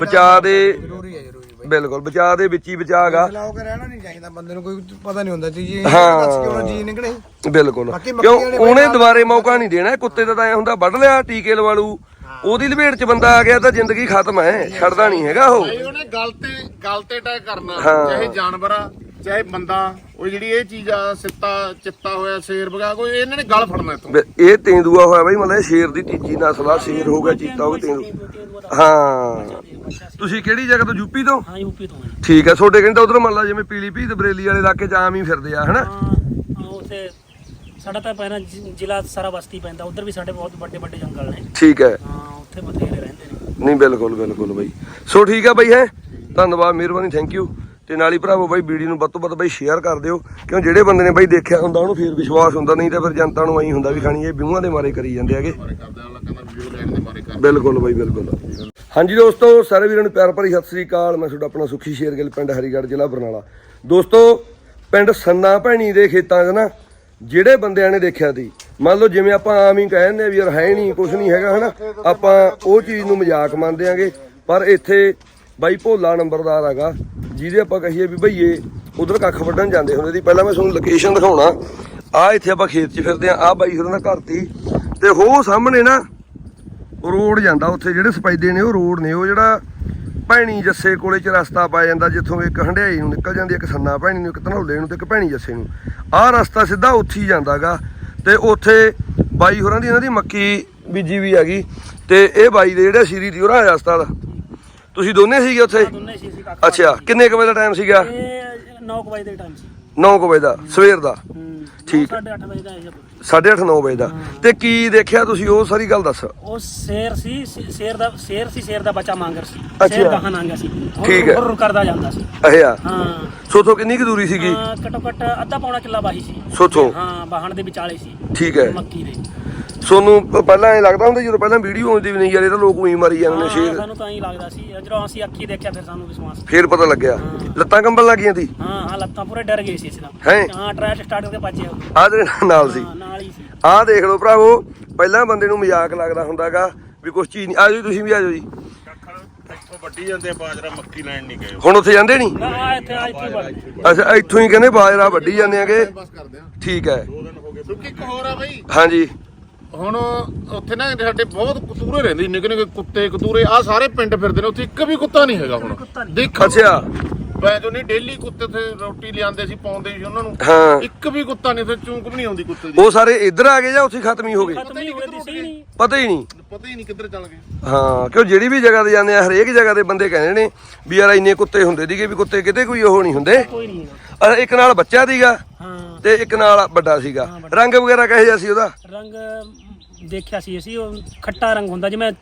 ਬਚਾਅ ਦੇ ਜ਼ਰੂਰੀ ਹੈ ਜ਼ਰੂਰੀ ਬਾਈ ਬਿਲਕੁਲ ਬਚਾਅ ਦੇ ਵਿੱਚ ਹੀ ਬਚਾਅ ਗਾ ਲਾਓ ਕੇ ਰਹਿਣਾ ਨਹੀਂ ਚਾਹੀਦਾ ਬੰਦੇ ਨੂੰ ਕੋਈ ਪਤਾ ਨਹੀਂ ਹੁੰਦਾ ਜੀ ਜੀ ਹਾਂ। ਦੱਸ ਕੇ ਉਹਨਾਂ ਜੀ ਨਿਕਲੇ। ਬਿਲਕੁਲ। ਬਾਕੀ ਮੱਕੀ ਕਿਉਂ ਵਾਲੇ ਉਹਨੇ ਦੁਬਾਰੇ ਮੌਕਾ ਨਹੀਂ ਦੇਣਾ ਕੁੱਤੇ ਦਾ ਤਾਂ ਐ ਹੁੰਦਾ ਵੱਢ ਲਿਆ ਟੀਕੇ ਲਵਾ ਲੂ ਉਹਦੀ ਲਪੇਟ 'ਚ ਬੰਦਾ ਆ ਗਿਆ ਤਾਂ ਜ਼ਿੰਦਗੀ ਖਤਮ ਹੈ ਛੱਡਦਾ ਨਹੀਂ ਹੈਗਾ ਉਹ। ਭਾਈ ਉਹਨੇ ਗੱਲ ਤੇ ਗੱਲ ਤੇ ਕਰਨਾ। ਚਾਹੇ ਜਾਨਵਰ ਆ ਚਾਹੇ ਬੰਦਾ ਉਹ ਜਿਹੜੀ ਇਹ ਚੀਜ਼ ਆ ਸਿੱਤਾ ਚਿੱਤਾ ਹੋਇਆ ਸ਼ੇਰ ਵਗਾ ਕੋਈ ਇਹਨਾਂ ਨੇ ਗੱਲ ਫੜਨਾ ਇੱਥੋਂ। ਇਹ ਤੇਂਦੂਆ ਹੋਇਆ ਬਈ ਮਤਲਬ ਇਹ ਸ਼ੇਰ ਦੀ ਤੀਜੀ ਨਸਲ ਆ ਸ਼ੇਰ ਹੋ ਗਿਆ ਚੀਤਾ ਹੋ ਗਿਆ ਤੇਂਦੂ। ਹਾਂ। ਤੁਸੀਂ ਕਿਹੜੀ ਜਗ੍ਹਾ ਤੋਂ ਯੂਪੀ ਤੋਂ? ਹਾਂ ਯੂਪੀ ਤੋਂ ਹਾਂ ਠੀਕ ਹੈ ਤੁਹਾਡੇ ਕਹਿੰਦੇ ਉਧਰ ਮੰਨ ਲਾ ਜਿਵੇਂ ਪੀਲੀ ਭੀਤ ਬਰੇਲੀ ਵਾਲੇ ਇਲਾਕੇ 'ਚ ਆਮ ਹੀ ਫਿਰਦੇ ਆ ਹਨਾ? ਹਾਂ ਉੱਥੇ ਸਾਡਾ ਤਾਂ ਪਹਿਲਾਂ ਜ਼ਿਲ੍ਹਾ ਸਾਰਾ ਬਸਤੀ ਪੈਂਦਾ ਉਧਰ ਵੀ ਸਾਡੇ ਬਹੁਤ ਵੱਡੇ ਵੱਡੇ ਜੰਗਲ ਨੇ। ਠੀਕ ਹੈ। ਹਾਂ ਉੱਥੇ ਬਥੇਰੇ ਰਹਿੰਦੇ ਨੇ। ਨਹੀਂ ਬਿਲਕੁਲ ਬਿਲਕੁਲ ਬਈ। ਸੋ ਠੀਕ ਹੈ ਬਈ ਹੈ? ਧੰਨਵਾਦ ਮਿਹਰਬਾਨੀ ਥੈਂਕ ਯੂ ਤੇ ਨਾਲ ਹੀ ਭਰਾਵੋ ਬਾਈ ਵੀਡੀਓ ਨੂੰ ਵੱਧ ਤੋਂ ਵੱਧ ਬਾਈ ਸ਼ੇਅਰ ਕਰ ਦਿਓ, ਕਿਉਂ ਜਿਹੜੇ ਬੰਦੇ ਨੇ ਬਾਈ ਦੇਖਿਆ ਹੁੰਦਾ, ਉਹਨੂੰ ਫੇਰ ਵਿਸ਼ਵਾਸ ਹੁੰਦਾ, ਨਹੀਂ ਤਾਂ ਫਿਰ ਜਨਤਾ ਨੂੰ ਐਂ ਹੁੰਦਾ ਵੀ ਖਾਣੀ ਇਹ ਵਿਊਆਂ ਦੇ ਮਾਰੇ ਕਰੀ ਜਾਂਦੇ ਹੈਗੇ। ਬਿਲਕੁਲ ਬਾਈ, ਬਿਲਕੁਲ। ਹਾਂਜੀ ਦੋਸਤੋ, ਸਾਰੇ ਵੀਰਾਂ ਨੂੰ ਪਿਆਰ ਭਰੀ ਸਤਿ ਸ੍ਰੀ ਅਕਾਲ। ਮੈਂ ਤੁਹਾਡਾ ਆਪਣਾ ਸੁਖੀ ਸ਼ੇਰਗਿੱਲ ਪਿੰਡ ਹਰੀਗੜ੍ਹ, ਜ਼ਿਲ੍ਹਾ ਬਰਨਾਲਾ। ਦੋਸਤੋ, ਪਿੰਡ ਸੰਨਾ ਭੈਣੀ ਦੇ ਖੇਤਾਂ 'ਚ ਨਾ, ਜਿਹੜੇ ਬੰਦਿਆਂ ਨੇ ਦੇਖਿਆ ਸੀ, ਮੰਨ ਲਓ ਜਿਵੇਂ ਆਪਾਂ ਆਮ ਹੀ ਕਹਿੰਦੇ ਆ ਵੀ ਯਾਰ ਹੈ ਨਹੀਂ ਕੁਝ ਨਹੀਂ ਹੈਗਾ, ਹਨਾ? ਆਪਾਂ ਉਹ ਚੀਜ਼ ਨੂੰ ਮਜ਼ਾਕ ਮੰਨਦੇ ਆਂਗੇ, ਪਰ ਇੱਥੇ ਬਾਈ ਭੋਲਾ ਨੰਬਰਦਾਰ ਹੈਗਾ, ਜਿਹਦੇ ਆਪਾਂ ਕਹੀਏ ਵੀ ਭਈਏ, ਉਧਰ ਕੱਖ ਵੱਢਣ ਜਾਂਦੇ ਹੁੰਦੇ ਸੀ। ਪਹਿਲਾਂ ਮੈਂ ਤੁਹਾਨੂੰ ਲੋਕੇਸ਼ਨ ਦਿਖਾਉਣਾ। ਆ ਇੱਥੇ ਆਪਾਂ ਖੇਤ 'ਚ ਫਿਰਦੇ ਆ ਆ ਬਾਈ ਹੋਰਾਂ ਦਾ ਘਰ ਤੀ। ਤੇ ਹੋ ਸਾਹਮਣੇ ਨਾ ਰੋਡ ਜਾਂਦਾ ਉੱਥੇ, ਜਿਹੜੇ ਸਪਾਈਦੇ ਨੇ ਉਹ ਰੋਡ ਨੇ। ਉਹ ਜਿਹੜਾ ਭੈਣੀ ਜੱਸੇ ਕੋਲੇ ਚ ਰਸਤਾ ਪਾ ਜਾਂਦਾ, ਜਿੱਥੋਂ ਇੱਕ ਹੰਡਿਆਈ ਨੂੰ ਨਿਕਲ ਜਾਂਦੀ, ਇੱਕ ਸੰਨਾ ਭੈਣੀ ਨੂੰ, ਇੱਕ ਧਨੌਲੇ ਨੂੰ ਤੇ ਇੱਕ ਭੈਣੀ ਜੱਸੇ ਨੂੰ। ਆਹ ਰਸਤਾ ਸਿੱਧਾ ਉੱਥੇ ਹੀ ਜਾਂਦਾਗਾ। ਤੇ ਉੱਥੇ ਬਾਈ ਹੋਰਾਂ ਦੀ ਇਹਨਾਂ ਦੀ ਮੱਕੀ ਬੀਜੀ ਵੀ ਹੈਗੀ। ਤੇ ਇਹ ਬਾਈ ਦੇ ਜਿਹੜੇ ਸ਼੍ਰੀ ਦੀ ਹੋਰਾਂ ਰਸਤਾ ਦਾ ਤੁਸੀਂ ਦੋਨੇ ਸੀਗੇ ਉੱਥੇ? ਦੋਨੇ ਸੀ ਸੀ ਕਾਕਾ ਅੱਛਾ ਕਿੰਨੇ ਕੁ ਵਜੇ ਦਾ ਟਾਈਮ ਸੀਗਾ? ਇਹ 9 ਵਜੇ ਦੇ ਟਾਈਮ ਸੀ। 9 ਵਜੇ ਦਾ ਸਵੇਰ ਦਾ। ਹੂੰ ਠੀਕ। 8:30 ਵਜੇ ਦਾ ਇਹ 8:30 9 ਵਜੇ ਦਾ। ਤੇ ਕੀ ਦੇਖਿਆ ਤੁਸੀਂ? ਉਹ ਸਾਰੀ ਗੱਲ ਦੱਸ। ਉਹ ਸ਼ੇਰ ਸੀ ਸ਼- ਸ਼ੇਰ ਦਾ ਸ਼ੇਰ ਸੀ ਸ਼ੇਰ ਦਾ ਬੱਚਾ ਮੰਗਰ ਸੀ। ਅੱਛਾ। ਸ਼ੇਰ ਗਾਹਾਂ ਲੰਘਿਆ ਸੀ। ਠੀਕ ਹੈ। ਹੁਰ ਕਰਦਾ ਜਾਂਦਾ ਸੀ। ਅਹਿਆ ਹਾਂ। ਸੋਥੋਂ ਕਿੰਨੀ ਕੁ ਦੂਰੀ ਸੀਗੀ? ਹਾਂ, ਘੱਟੋ ਘੱਟ ਅੱਧਾ ਪੌਣਾ ਕਿੱਲਾ ਬਾਹੀ ਸੀ। ਸੋਥੋਂ ਹਾਂ ਬਾਹਣ ਦੇ ਵਿਚਾਲੇ ਸੀ। ਠੀਕ ਹੈ। ਮੱਕੀ ਦੇ। ਸੋਨੂੰ ਪਹਿਲਾਂ ਐ ਲੱਗਦਾ ਹੁੰਦਾ ਜਦੋਂ ਪਹਿਲਾਂ ਵੀਡੀਓ ਆਉਂਦੀ ਵੀ ਨਹੀਂ ਯਾਰ ਇਹ ਤਾਂ ਲੋਕ ਉਹੀ ਮਾਰੀ ਜਾਂਦੇ ਨੇ ਹਾਂ, ਸ਼ੇਰ। ਸਾਨੂੰ ਤਾਂ ਹੀ ਲੱਗਦਾ ਸੀ ਜਦੋਂ ਅਸੀਂ ਅੱਖੀ ਦੇਖਿਆ ਫਿਰ ਸਾਨੂੰ ਵਿਸ਼ਵਾਸ ਫੇਰ ਪਤਾ ਲੱਗਿਆ। ਲੱਤਾਂ ਕੰਬਣ ਲੱਗ ਗਈਆਂ ਸੀ। ਹਾਂ ਹਾਂ ਲੱਤਾਂ ਪੂਰੇ ਡਰ ਗਏ ਸੀ ਇਸ ਦਾ ਹੈਂ? ਹਾਂ ਟਰੈਕ ਸਟਾਰਟ ਕਰਕੇ ਭੱਜੇ ਉਹ। ਆਹ ਦੇ ਨਾਲ ਸੀ। ਹਾਂ ਨਾਲ ਹੀ ਸੀ। ਆਹ ਦੇਖ ਲਓ ਭਰਾਵੋ ਪਹਿਲਾਂ ਬੰਦੇ ਨੂੰ ਮਜ਼ਾਕ ਲੱਗਦਾ ਹੁੰਦਾਗਾ ਵੀ ਕੁਛ ਚੀਜ਼ ਨਹੀਂ। ਆਜੋ ਤੁਸੀਂ ਵੀ ਆਜੋ ਜੀ। ਇੱਥੋਂ ਵੱਢੀ ਜਾਂਦੇ ਆ ਬਾਜਰਾ ਮੱਕੀ ਲੈਣ ਨਹੀਂ ਗਏ। ਹੁਣ ਉੱਥੇ ਜਾਂਦੇ ਨਹੀਂ? ਨਾ ਆ ਇੱਥੇ ਆ ਇੱਥੇ ਵੜ ਅੱਛਾ ਇੱਥੋਂ ਹੀ ਕਹਿੰਦੇ ਬਾਜਰਾ ਵੱਢੀ ਜਾਂਦੇ ਆਗੇ। ਠੀਕ ਹੈ। ਕਿਉਂਕਿ ਇੱਕ ਹੋਰ ਆ ਬਈ। ਹਾਂਜੀ। ਹੁਣ ਉੱਥੇ ਨਾ ਸਾਡੇ ਬਹੁਤ ਕਤੂਰੇ ਰਹਿੰਦੇ ਨਿੱਕੇ ਨਿੱਕੇ ਕੁੱਤੇ ਕਤੂਰੇ ਆ ਸਾਰੇ ਪਿੰਡ ਫਿਰਦੇ ਨੇ ਉੱਥੇ ਇੱਕ ਵੀ ਕੁੱਤਾ ਨਹੀਂ ਹੈਗਾ ਹੁਣ। ਦੇਖ। ਅੱਛਾ। ਮੈਂ ਜੋ ਨਹੀਂ ਡੇਲੀ ਕੁੱਤੇ ਉੱਥੇ ਰੋਟੀ ਲਿਆਂਦੇ ਸੀ ਪਾਉਂਦੇ ਸੀ ਉਹਨਾਂ ਨੂੰ। ਹਾਂ। ਇੱਕ ਵੀ ਕੁੱਤਾ ਨਹੀਂ ਉੱਥੇ ਚੂੰਕ ਵੀ ਨਹੀਂ ਆਉਂਦੀ ਕੁੱਤੇ ਦੀ। ਉਹ ਸਾਰੇ ਇੱਧਰ ਆ ਗਏ ਜਾਂ ਉੱਥੇ ਖਤਮ ਹੀ ਹੋ ਗਏ? ਖਤਮ ਹੀ ਹੋਏ ਦੀ ਸੀ ਨਹੀਂ ਪਤਾ ਹੀ ਨਹੀਂ। ਪਤਾ ਹੀ ਨਹੀਂ ਕਿੱਧਰ ਚੱਲ ਗਏ। ਹਾਂ ਕਿਉਂ ਜਿਹੜੀ ਵੀ ਜਗ੍ਹਾ ਤੇ ਜਾਂਦੇ ਆ ਹਰੇਕ ਜਗ੍ਹਾ ਤੇ ਬੰਦੇ ਕਹਿੰਦੇ ਨੇ ਵੀ ਯਾਰ ਇੰਨੇ ਕੁੱਤੇ ਹੁੰਦੇ ਸੀਗੇ ਵੀ ਕੁੱਤੇ ਕਿਤੇ ਕੋਈ ਉਹ ਨਹੀਂ ਹੁੰਦੇ। ਕੋਈ ਨਹੀਂ ਹੈਗਾ। ਅਹ ਇੱਕ ਨਾਲ ਬੱਚਾ ਸੀਗਾ ਹਾਂ। ਤੇ ਇੱਕ ਨਾਲ ਵੱਡਾ ਸੀਗਾ। ਰੰਗ ਵਗੈਰਾ ਕਹੇ ਜਿਹਾ ਸੀ ਉਹਦਾ? ਰੰਗ ਦੇਖਿਆ ਸੀ ਅਸੀਂ ਉਹ ਖੱਟਾ ਰੰਗ ਹੁੰਦਾ ਜਿਵੇਂ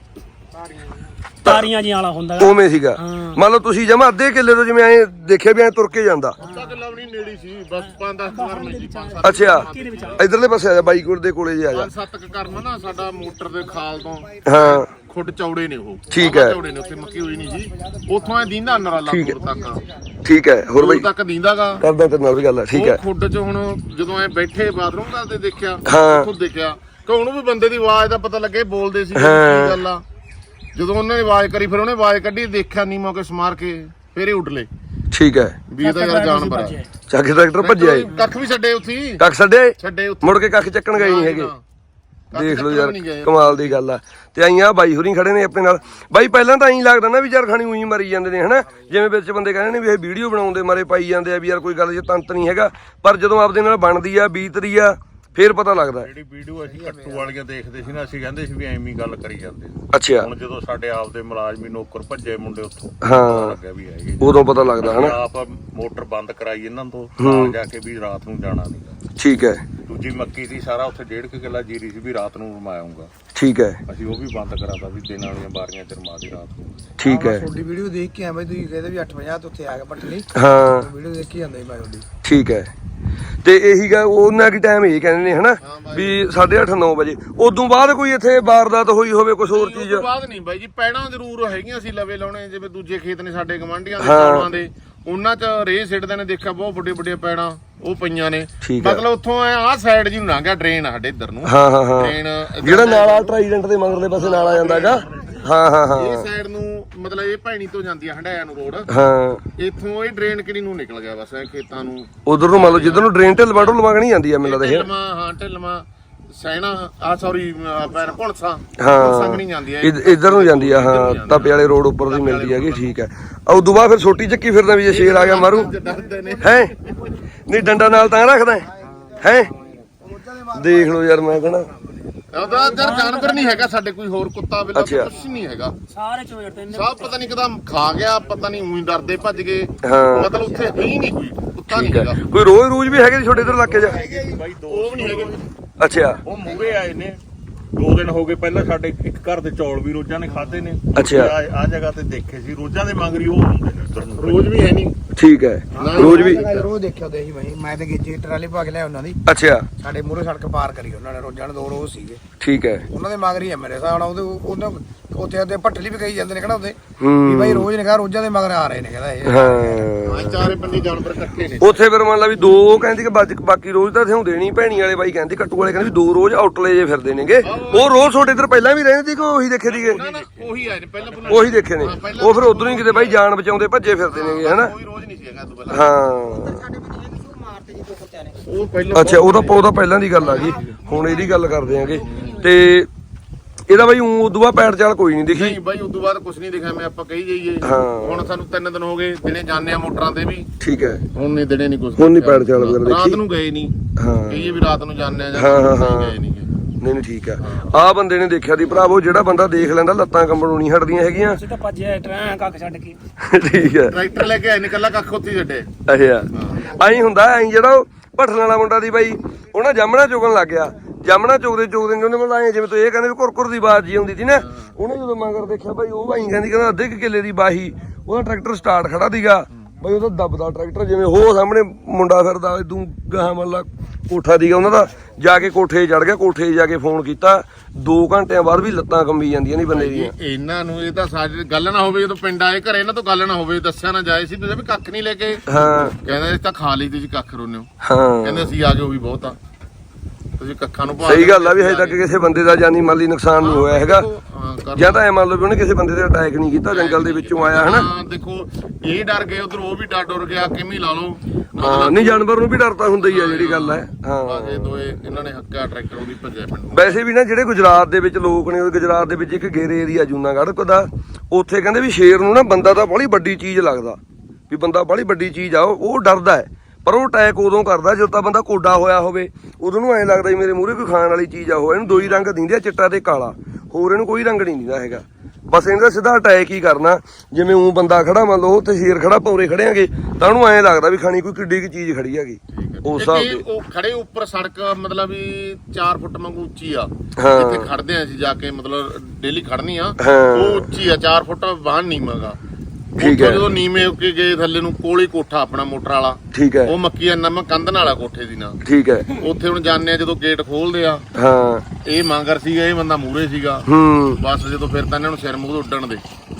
ਤਾਰੀਆਂ ਜਿਹਾ ਵਾਲਾ ਹੁੰਦਾ ਗਾ। ਉਵੇਂ ਸੀਗਾ। ਹਾਂ। ਮੰਨ ਲਓ ਤੁਸੀਂ ਜਮਾ ਅੱਧੇ ਕਿੱਲੇ ਤੋਂ ਜਿਵੇਂ ਐ ਦੇਖਿਆ ਵੀ ਐ ਤੁਰ ਕੇ ਜਾਂਦਾ। ਅੱਧਾ ਕਿੱਲਾ ਵੀ ਨਹੀਂ ਨੇੜੀ ਸੀ ਬਸ 5-10 ਕਰਮ ਸੀ 5-7 ਅੱਛਾ। ਕਿਹਦੇ ਵਿੱਚ ਇਧਰਲੇ ਪਾਸੇ ਆ ਜਾ ਬਾਈ ਕੋਲ ਦੇ ਕੋਲੇ ਜੇ ਆ ਜਾ। 5-7 ਕਰਮ ਨਾ ਸਾਡਾ ਮੋਟਰ ਦੇ ਖਾਲ ਤੋਂ। ਹਾਂ। ਖੁੱਡ ਚੌੜੇ ਨੇ ਉਹ। ਠੀਕ ਹੈ। ਚੌੜੇ ਨੇ ਉੱਥੇ ਮੱਕੀ ਹੋਈ ਨਹੀਂ ਸੀ। ਉੱਥੋਂ ਐ ਦੀਂਦਾ ਨਰਾਲਾ ਠੀਕ ਹੈ। ਦੂਰ ਤੱਕ। ਠੀਕ ਹੈ ਹੋਰ ਦੂਰ ਬਾਈ ਤੱਕ ਦੀਂਦਾਗਾ ਕਰਦਾ ਤੇਰੇ ਨਾਲ ਵੀ ਗੱਲ ਹੈ ਠੀਕ ਹੈ। ਉਹ ਖੁੱਡ 'ਚ ਹੁਣ ਜਦੋਂ ਐ ਬੈਠੇ ਬਾਥਰੂਮ ਕਰਦੇ ਦੇਖਿਆ ਹਾਂ। ਉੱਥੋਂ ਦੇਖਿਆ ਕਿ ਉਹਨੂੰ ਵੀ ਬੰਦੇ ਦੀ ਆਵਾਜ਼ ਦਾ ਪਤਾ ਲੱਗੇ ਬੋਲਦੇ ਸੀ ਹਾਂ। ਕੀ ਗੱਲ ਆ। ਜਦੋਂ ਉਹਨਾਂ ਨੇ ਆਵਾਜ਼ ਕਰੀ ਫਿਰ ਉਹਨੇ ਆਵਾਜ਼ ਕੱਢੀ ਦੇਖਿਆ ਨੀਮੋ ਕੇ ਸਮਾਰ ਕੇ ਫਿਰ ਇਹ ਉੱਡ ਲਏ। ਠੀਕ ਹੈ। ਵੀ ਇਹ ਤਾਂ ਯਾਰ ਜਾਨਵਰ ਆ ਭੱਜਿਆ। ਚੱਕ ਟਰੈਕਟਰ ਭੱਜਿਆ ਏ ਕੱਖ ਵੀ ਛੱਡੇ ਉੱਥੇ। ਹੀ। ਕੱਖ ਛੱਡੇ? ਛੱਡੇ ਉੱਥੇ। ਮੁੜ ਕੇ ਕੱਖ ਚੱਕਣ ਗਏ ਨਹੀਂ ਹੈਗੇ। ਕੱਖ ਦੇਖ ਲਓ ਚੱਕਣ ਯਾਰ ਵੀ ਨਹੀਂ ਗਏ। ਕਮਾਲ ਦੀ ਗੱਲ ਆ। ਤੇ ਆਈਆਂ ਬਾਈ ਹੋਰੀ ਖੜੇ ਨੇ ਆਪਣੇ ਨਾਲ। ਬਾਈ ਪਹਿਲਾਂ ਤਾਂ ਐਂ ਲੱਗਦਾ ਨਾ ਵੀ ਯਾਰ ਖਾਣੀ ਉਹੀ ਮਰੀ ਜਾਂਦੇ ਨੇ ਹਨਾ? ਜਿਵੇਂ ਵਿੱਚ ਬੰਦੇ ਕਹਿੰਦੇ ਨੇ ਵੀ ਇਹ ਵੀਡੀਓ ਬਣਾਉਂਦੇ ਮਾਰੇ ਪਾਈ ਜਾਂਦੇ ਆ ਵੀ ਯਾਰ ਕੋਈ ਗੱਲ ਜੇ ਤੰਤ ਨਹੀਂ ਹੈਗਾ। ਪਰ ਜਦੋਂ ਆਪਦੇ ਨਾਲ ਬਣਦੀ ਆ ਬੀਤਦੀ ਆ ਫੇਰ ਪਤਾ ਲੱਗਦਾ ਜਿਹੜੀ ਵੀਡੀਓ ਅਸੀਂ ਕੱਟੂ ਵਾਲੀਆਂ ਦੇਖਦੇ ਸੀ ਨਾ ਅਸੀਂ ਕਹਿੰਦੇ ਸੀ ਵੀ ਐਵੇਂ ਹੀ ਗੱਲ ਕਰੀ ਜਾਂਦੇ ਨੇ। ਅੱਛਾ। ਹੁਣ ਜਦੋਂ ਸਾਡੇ ਆਪਦੇ ਮੁਲਾਜ਼ਮੀ ਨੌਕਰ ਭੱਜੇ ਮੁੰਡੇ ਉੱਥੋਂ ਹਾਂ। ਲੱਗਿਆ ਵੀ ਹੈਗੇ ਉਦੋਂ ਪਤਾ ਲੱਗਦਾ ਹਨਾ? ਆਪ ਮੋਟਰ ਬੰਦ ਕਰਾਈ ਇਹਨਾਂ ਤੋਂ ਨਾਲ ਜਾ ਕੇ ਵੀ ਰਾਤ ਨੂੰ ਜਾਣਾ ਨਹੀਂ ਠੀਕ ਹੈ। ਦੂਜੀ ਮੱਕੀ ਸੀ ਸਾਰਾ ਉੱਥੇ ਡੇਢ ਕੁ ਕਿੱਲਾ ਜੀਰੀ ਸੀ ਵੀ ਰਾਤ ਨੂੰ ਰਮਾਇਆਉਂਗਾ ਠੀਕ ਹੈ। ਅਸੀਂ ਉਹ ਵੀ ਬੰਦ ਕਰਾਤਾ ਵੀ ਦਿਨ ਵਾਲੀਆਂ ਬਾਰੀਆਂ ਚ ਰਮਾ ਦੀ ਰਾਤ ਨੂੰ। ਠੀਕ ਹੈ। ਤੁਹਾਡੀ ਵੀਡੀਓ ਦੇਖ ਕੇ ਆ ਬਾਈ ਤੁਸੀਂ ਕਹਿੰਦੇ ਵੀ 8:50 ਤੋਂ ਉੱਥੇ ਆ ਗਿਆ ਪੱਟਲੀ ਹਾਂ। ਵੀਡੀਓ ਦੇਖ ਕੇ ਜਾਂਦਾ ਸੀ ਬਾਈ ਤੁਹਾਡੀ। ਠੀਕ ਹੈ। ਤੇ ਇਹੀ ਗਾ ਉਹਨਾਂ ਕੀ ਟਾਈਮ ਇਹ ਕਹਿੰਦੇ ਨੇ ਹਨਾ? ਵੀ 8:30 9 ਵਜੇ। ਉਦੋਂ ਬਾਅਦ ਕੋਈ ਇੱਥੇ ਵਾਰਦਾਤ ਹੋਈ ਹੋਵੇ ਕੁਝ ਹੋਰ ਚੀਜ਼। ਤੋਂ ਬਾਅਦ ਨਹੀਂ ਬਾਈ ਜੀ ਪੈੜਾਂ ਜ਼ਰੂਰ ਹੈਗੀਆਂ ਸੀ ਲਵੇ ਲਾਉਣੇ ਜਿਵੇਂ ਦੂਜੇ ਖੇਤ ਨੇ ਸਾਡੇ ਗਵਾਂਢੀਆਂ ਦੇ। ਚੌਲਾਂ ਦੇ। ਉਹਨਾਂ 'ਚ ਰੇਹ ਸਿੱਟਦੇ ਨੇ ਦੇਖਿਆ ਬਹੁਤ ਵੱਡੇ ਵੱਡੇ ਪੈੜਾਂ ਉਹ ਪਈਆਂ ਨੇ। ਮਤਲਬ ਉੱਥੋਂ ਆਹ ਸਾਈਡ ਜੀ ਨੂੰ ਲੰਘਿਆ ਡਰੇਨ ਆ ਸਾਡੇ ਇੱਧਰ ਨੂੰ। ਹਾਂ ਹਾਂ ਹਾਂ। ਡਰੇਨ ਜਿਹੜਾ ਨਾਲਾ ਟ੍ਰਾਈਡੈਂਟ ਦੇ ਮਗਰਲੇ ਪਾਸੇ ਨਾਲਾ ਜਾਂਦਾ ਹੈਗਾ। ਹਾਂ ਹਾਂ ਇਹ ਹਾਂ। ਸਾਈਡ ਨੂੰ ਮਤਲਬ ਇਹ ਭੈਣੀ ਤੋਂ ਜਾਂਦੀ ਆ ਹੰਡਾਇਆ ਨੂੰ ਰੋਡ। ਹਾਂ। ਇੱਥੋਂ ਇਹ ਡਰੇਨ ਕਿਹੜੀ ਨੂੰ ਨਿਕਲ ਗਿਆ ਬਸ ਇਹ ਖੇਤਾਂ ਨੂੰ। ਉਧਰ ਨੂੰ ਮੰਨ ਲਓ ਜਿੱਧਰ ਨੂੰ ਡਰੇਨ ਢਿੱਲ ਬਾਟੋ ਲਵਾਗਣੀ ਜਾਂਦੀ ਆ ਮੈਨੂੰ ਲੱਗਦਾ ਇਹ। ਢਿਲਮਾ ਹਾਂ ਢਿਲਮਾ ਸੈਣਾ ਆ ਸੌਰੀ ਪੈਰ ਭੁਣਸਾ ਹਾਂ। ਸੰਗਣੀ ਜਾਂਦੀ ਆ ਇਧ- ਇੱਧਰ ਨੂੰ ਜਾਂਦੀ ਆ ਹਾਂ ਤਾਪੇ ਵਾਲੇ ਰੋਡ ਉੱਪਰ ਦੀ ਮਿਲਦੀ ਹੈਗੀ ਠੀਕ ਹੈ। ਆ ਉਦੋਂ ਬਾਅਦ ਫਿਰ ਛੋਟੀ ਚੱਕੀ ਫਿਰਦਾ ਵੀ ਜੇ ਸ਼ੇਰ ਆ ਗਿਆ ਮਾਰੂ। ਡਰਦੇ ਨੇ। ਹੈ? ਨਹੀਂ ਡੰਡਾ ਨਾਲ ਤਾਂ ਰੱਖਦਾ ਹੈ। ਦੇਖ ਲਓ ਯਾਰ ਮੈਂ ਕਹਣਾ ਉਹਦਾ ਯਾਰ ਜਾਨਵਰ ਨਹੀਂ ਹੈਗਾ ਸਾਡੇ ਕੋਈ ਹੋਰ ਕੁੱਤਾ ਬਿੱਲਾ ਅੱਛਾ। ਕੁਝ ਨਹੀਂ ਹੈਗਾ। ਸਾਰੇ ਚੋੜਦੇ ਨੇ ਸਭ ਪਤਾ ਨਹੀਂ ਕਦਮ ਖਾ ਗਿਆ ਪਤਾ ਨਹੀਂ ਉਹੀ ਡਰਦੇ ਭੱਜ ਗਏ। ਹਾਂ। ਮਤਲਬ ਉੱਥੇ ਹੈ ਹੀ ਨਹੀਂ ਕੋਈ ਕੁੱਤਾ ਨਹੀਂ ਠੀਕ ਹੈਗਾ। ਹੈ ਕੋਈ ਰੋਜ਼ ਰੂਜ ਵੀ ਹੈਗੇ ਜੀ ਛੋਟੇ ਇਧਰ ਇਲਾਕੇ 'ਚ? ਬਾਈ ਦੋ ਉਹ ਵੀ ਨਹੀਂ ਹੈਗੇ। ਅੱਛਾ। ਉਹ ਮੂਰੇ ਆਏ ਨੇ। ਦੋ ਦਿਨ ਹੋ ਗਏ ਪਹਿਲਾਂ ਸਾਡੇ ਇੱਕ ਘਰ ਦੇ ਚੌਲ ਵੀ ਰੋਜ਼ਾਂ ਨੇ ਖਾਦੇ ਨੇ। ਅੱਛਾ। ਆ ਜਗ੍ਹਾ ਤੇ ਦੇਖੇ ਸੀ ਰੋਜ਼ਾਂ ਦੇ ਮੰਗਰੀ ਉਹ ਹੁੰਦੇ ਨੇ। ਰੋਜ਼ ਵੀ ਹੈ। ਨਹੀਂ ਠੀਕ ਹੈ। ਰੋਜ਼ ਵੀ ਰੋਜ਼ ਦੇਖਿਆ ਉਹਦੇ ਸੀ ਮੈਂ ਮੈਂ ਤੇ ਗੇਜੇ ਟਰਾਲੀ ਪਾ ਕੇ ਲਿਆ ਉਹਨਾਂ ਦੀ ਅੱਛਾ। ਸਾਡੇ ਮੂਹਰੇ ਸੜਕ ਪਾਰ ਕਰੀ ਉਹਨਾਂ ਨੇ ਰੋਜ਼ਾਂ ਨੂੰ ਦੋ ਰੋਜ਼ ਸੀਗੇ। ਠੀਕ ਹੈ। ਉਹਨਾਂ ਦੇ ਮਗਰ ਹੀ ਆ ਮੇਰੇ ਹਿਸਾਬ ਨਾਲ ਉਹਦੇ ਉਹਨਾਂ ਉੱਥੇ ਉਹਦੇ ਭੱਟਲੀ ਵੀ ਕਹੀ ਜਾਂਦੇ ਨੇ ਕਿਹੜਾ ਉਹਦੇ? ਹੂੰ। ਵੀ ਬਾਈ ਰੋਜ਼ ਨੇ ਕਹਾ ਰੋਜ਼ਾਂ ਦੇ ਮਗਰ ਆ ਰਹੇ ਨੇ ਕਹਿੰਦਾ ਇਹ। ਹਾਂ। ਹਾਂ ਚਾਰੇ ਪੰਜੇ ਜਾਨਵਰ ਇਕੱਠੇ ਨੇ। ਉੱਥੇ ਫਿਰ ਮੰਨ ਲਾ ਵੀ ਦੋ ਕਹਿੰਦੀ ਕਿ ਬਾਕੀ- ਬਾਕੀ ਰੋਜ਼ ਤਾਂ ਥਿਉ ਦੇਣੀ ਭੈਣੀ ਵਾਲੇ ਬਾਈ ਕਹਿੰਦੀ ਕੱਟੂ ਵਾਲੇ ਕਹਿੰਦੇ ਵੀ ਦੋ ਰੋਜ਼ ਆਊਟਲੇ ਜੇ ਫਿਰਦੇ ਨੇਗੇ। ਉਹ ਰੋਜ਼ ਤੁਹਾਡੇ ਇੱਧਰ ਪਹਿਲਾਂ ਵੀ ਰਹਿੰਦੇ ਸੀ ਕਿ ਉਹੀ ਦੇਖੇ ਸੀਗੇ? ਨਾ ਨਾ ਉਹੀ ਆਏ ਨੇ ਪਹਿਲਾਂ ਪਹਿਲਾਂ ਉਹੀ ਦੇਖੇ ਨੇ। ਉਹ ਫਿਰ ਉਧਰੋਂ ਹੀ ਕਿਤੇ ਬਾਈ ਜਾਨ ਬਚਾਉਂਦੇ ਭੱਜੇ ਫਿਰਦੇ ਨੇਗੇ ਹਨਾ? ਕੋਈ ਰੋਜ਼ ਨਹੀਂ ਸੀ ਹੈਗਾ ਤੋਂ ਪਹਿਲਾਂ। ਹਾਂ। ਉਹ ਪਹਿਲਾਂ ਅੱਛਾ ਉਹ ਤਾਂ ਉਹ ਤਾਂ ਪਹਿਲਾਂ ਦੀ ਗੱਲ ਆ ਗਈ। ਹੁਣ ਇਹਦੀ ਗੱਲ ਕਰਦੇ ਆਂਗੇ। ਤੇ ਇਹਦਾ ਬਾਈ ਉਦੋਂ ਬਾਅਦ ਪੈੜ ਚਾਲ ਕੋਈ ਨਹੀਂ ਦਿਖੀ। ਨਹੀਂ ਬਾਈ ਉਦੋਂ ਬਾਅਦ ਕੁਝ ਨਹੀਂ ਦਿਖਿਆ ਮੈਂ ਆਪਾਂ ਕਹੀ ਜਾਈਏ। ਹਾਂ। ਹੁਣ ਸਾਨੂੰ ਤਿੰਨ ਦਿਨ ਹੋ ਗਏ ਦਿਨੇ ਜਾਂਦੇ ਆ ਮੋਟਰਾਂ ਤੇ ਵੀ। ਠੀਕ ਹੈ। ਹੁਣ ਨਹੀਂ ਦਿਨੇ ਨਹੀਂ ਕੁਝ ਹੁਣ ਨੀ ਪੈੜ ਚਾਲ ਵਗੈਰਾ ਰਾਤ ਦੇਖੀ? ਨੂੰ ਗਏ ਨਹੀਂ। ਹਾਂ। ਕਹੀਏ ਵੀ ਰਾਤ ਨੂੰ ਜਾਂਦੇ ਆ ਜਾਂ ਨਹੀਂ। ਗਏ ਨਹੀਂ। ਨਹੀਂ ਨਹੀਂ ਠੀਕ ਆ। ਆ ਬੰਦੇ ਨੇ ਦੇਖਿਆ ਦੀ ਭਰਾਵੋ ਜਿਹੜਾ ਬੰਦਾ ਦੇਖ ਲੈਂਦਾ ਲੱਤਾਂ ਕੰਬਣੋਂ ਨਹੀਂ ਹਟਦੀਆਂ ਹੈਗੀਆਂ। ਅਸੀਂ ਤਾਂ ਭੱਜਿਆ ਟਰਾਂ ਕੱਖ ਛੱਡ ਕੇ। ਠੀਕ ਹੈ ਟਰੈਕਟਰ ਲੈ ਕੇ ਆਏ ਨਿਕੱਲਾ ਕੱਖ ਹੀ ਛੱਡੇ। ਅੱਛਾ। ਆਈ ਹੁੰਦਾ ਐਂ ਜਿਹੜਾ ਉਹ ਭੱਠਣ ਵਾਲਾ ਮੁੰਡਾ ਦੀ ਬਾਈ ਉਹ ਨਾ ਜਾਮਣਾ ਚੁਗਣ ਲੱਗ ਗਿਆ। ਜਾਮਣਾ ਚੁਗਦੇ ਚੁਗਦੇ ਨੇ ਉਹਨੇ ਮਤਲਬ ਐਂ ਜਿਵੇਂ ਤੂੰ ਇਹ ਕਹਿੰਦੇ ਵੀ ਕੁਰਕੁਰ ਦੀ ਆਵਾਜ਼ ਜੀ ਆਉਂਦੀ ਸੀ ਨਾ ਉਹਨੇ ਜਦੋਂ ਮਗਰ ਦੇਖਿਆ ਬਾਈ ਉਹ ਬਾਈ ਕਹਿੰਦੀ ਕਹਿੰਦਾ ਅੱਧੇ ਕਿੱਲੇ ਦੀ ਬਾਹੀ ਉਹਦਾ ਟਰੈਕਟਰ ਸਟਾਰਟ ਖੜਾ ਦੀਗਾ ਬਾਈ ਉਹਦਾ ਦੱਬਦਾ ਟਰੈਕਟਰ ਜਿਵੇਂ ਉਹ ਸਾਹਮਣੇ ਮੁੰਡਾ ਫਿਰਦਾ ਤੂੰ ਗਾਹਾਂ ਮੱਲਾ ਕੋਠਾ ਦੀਗਾ ਉਹਨਾਂ ਦਾ ਜਾ ਕੇ ਕੋਠੇ ਚੜ ਗਿਆ ਕੋਠੇ ਜਾ ਕੇ ਫੋਨ ਕੀਤਾ। 2 ਘੰਟਿਆਂ ਬਾਅਦ ਵੀ ਲੱਤਾਂ ਕੰਬੀ ਜਾਂਦੀਆਂ ਨਹੀਂ ਬੰਦੇ ਦੀਆਂ। ਇਹ- ਇਹਨਾਂ ਨੂੰ ਇਹ ਤਾਂ ਸਾਡੇ ਗੱਲ ਨਾ ਹੋਵੇ ਜਦੋਂ ਪਿੰਡ ਆਏ ਘਰੇ ਇਹਨਾਂ ਤੋਂ ਗੱਲ ਨਾ ਹੋਵੇ ਦੱਸਿਆ ਨਾ ਜਾਏ ਸੀ ਤੁਸੀਂ ਵੀ ਕੱਖ ਨਹੀਂ ਲੈ ਕੇ ਹਾਂ। ਕਹਿੰਦੇ ਅਸੀਂ ਤਾਂ ਖਾ ਲਈ ਤੁਸੀਂ ਕੱਖ ਰੋਨੇ ਹੋ ਹਾਂ। ਕਹਿੰਦੇ ਅਸੀਂ ਆ ਗਏ ਉਹ ਵੀ ਬਹੁਤ ਆ। ਤੁਸੀਂ ਕੱਖਾਂ ਨੂੰ ਭਾਲ ਸਹੀ ਗੱਲ ਆ ਵੀ ਹਜੇ ਤੱਕ ਕਿਸੇ ਬੰਦੇ ਦਾ ਜਾਨੀ ਮਾਲੀ ਨੁਕਸਾਨ ਨਹੀਂ ਹੋਇਆ ਹੈਗਾ। ਕਰ- ਜਾਂ ਤਾਂ ਐ ਮੰਨ ਲਓ ਵੀ ਉਹਨੇ ਕਿਸੇ ਬੰਦੇ ਤੇ ਅਟੈਕ ਨਹੀਂ ਕੀਤਾ ਜੰਗਲ ਦੇ ਵਿੱਚੋਂ ਆਇਆ ਹਨਾ? ਹਾਂ ਦੇਖੋ ਇਹ ਡਰ ਗਏ ਉਧਰ ਉਹ ਵੀ ਡਰ ਡਰ ਗਿਆ ਕਿਵੇਂ ਲਾ ਲਓ? ਹਾਂ ਨਹੀਂ ਜਾਨਵਰ ਨੂੰ ਵੀ ਡਰ ਤਾਂ ਹੁੰਦਾ ਹੀ ਆ ਜਿਹੜੀ ਗੱਲ ਹੈ। ਹਾਂ। ਇਹ ਦੋਏ ਇਹਨਾਂ ਨੇ ਹੱਕਿਆ ਟਰੈਕਟਰ ਉਹਦੀ ਭੱਜਿਆ ਪਿੰਡ ਨੂੰ। ਵੈਸੇ ਵੀ ਨਾ ਜਿਹੜੇ ਗੁਜਰਾਤ ਦੇ ਵਿੱਚ ਲੋਕ ਨੇ ਉਹ ਗੁਜਰਾਤ ਦੇ ਵਿੱਚ ਇੱਕ ਗੇਰੇ ਏਰੀਆ ਜੂਨਾਗੜ੍ਹ ਦਾ ਉੱਥੇ ਕਹਿੰਦੇ ਵੀ ਸ਼ੇਰ ਨੂੰ ਨਾ ਬੰਦਾ ਤਾਂ ਬੜੀ ਵੱਡੀ ਚੀਜ਼ ਲੱਗਦਾ ਵੀ ਬੰਦਾ ਬੜੀ ਵੱਡੀ ਚੀਜ਼ ਆ ਉਹ ਡਰਦਾ ਹੈ। ਪਰ ਉਹ ਅਟੈਕ ਉਦੋਂ ਕਰਦਾ ਜਦੋਂ ਤਾਂ ਬੰਦਾ ਕੋਡਾ ਹੋਇਆ ਹੋਵੇ। ਉਦੋਂ ਨੂੰ ਐਂ ਲੱਗਦਾ ਮੇਰੇ ਮੂਹਰੇ ਕੋਈ ਖਾਣ ਵਾਲੀ ਚੀਜ਼ ਆ ਉਹ ਇਹਨੂੰ ਦੋ ਹੀ ਰੰਗ ਦਿੰਦੇ ਆ ਚਿੱਟਾ ਤੇ ਕਾਲਾ। ਹੋਰ ਇਹਨੂੰ ਕੋਈ ਰੰਗ ਨਹੀਂ ਦਿੰਦਾ ਹੈਗਾ। ਬਸ ਇਹਦਾ ਸਿੱਧਾ ਅਟੈਕ ਹੀ ਕਰਨਾ। ਜਿਵੇਂ ਉਹ ਬੰਦਾ ਖੜਾ ਮੰਨ ਲਓ ਉੱਥੇ ਸ਼ੇਰ ਖੜਾ ਪੌਰੇ ਖੜਿਆਂਗੇ ਤਾਂ ਉਹਨੂੰ ਐਂ ਲੱਗਦਾ ਵੀ ਖਾਣੀ ਕੋਈ ਕਿੱਡੀ ਕੀ ਚੀਜ਼ ਖੜੀ ਹੈਗੀ। ਉਸ ਹਿਸਾਬ ਉਹ ਖੜੇ ਉੱਪਰ ਸੜਕ ਮਤਲਬ ਵੀ 4 ਫੁੱਟ ਵਾਂਗੂ ਉੱਚੀ ਆ। ਜਿੱਥੇ ਖੜਦੇ ਆ ਅਸੀਂ ਜਾ ਕੇ ਮਤਲਬ ਡੇਲੀ ਖੜਨੀ ਆ। ਉਹ ਉੱਚੀ ਆ 4 ਫੁੱਟ ਬਾਹਰ ਨੀਵਾਂਗਾ ਠੀਕ ਹੈ। ਜਦੋਂ ਨੀਵੇਂ ਉੱਕੇ ਗਏ ਥੱਲੇ ਨੂੰ ਕੋਲੇ ਕੋਠਾ ਆਪਣਾ ਮੋਟਰ ਵਾਲਾ ਠੀਕ ਹੈ। ਉਹ ਮੱਕੀ ਆ ਨਮਕ ਕੰਧ ਵਾਲਾ ਕੋਠੇ ਦੀ ਨਾਲ। ਠੀਕ ਹੈ। ਉੱਥੇ ਹੁਣ ਆ ਜਦੋਂ ਗੇਟ ਖੋਲਦੇ ਆ। ਹਾਂ। ਇਹ ਮੰਗਰ ਸੀਗਾ ਇਹ ਬੰਦਾ ਮੂਰੇ ਸੀਗਾ। ਹੂੰ। ਬਸ ਜਦੋਂ ਫਿਰ ਤਾਂ ਇਹਨਾਂ ਨੂੰ ਸਿਰ ਮੂੰਹ ਤੋਂ ਉੱਡਣ ਦੇ।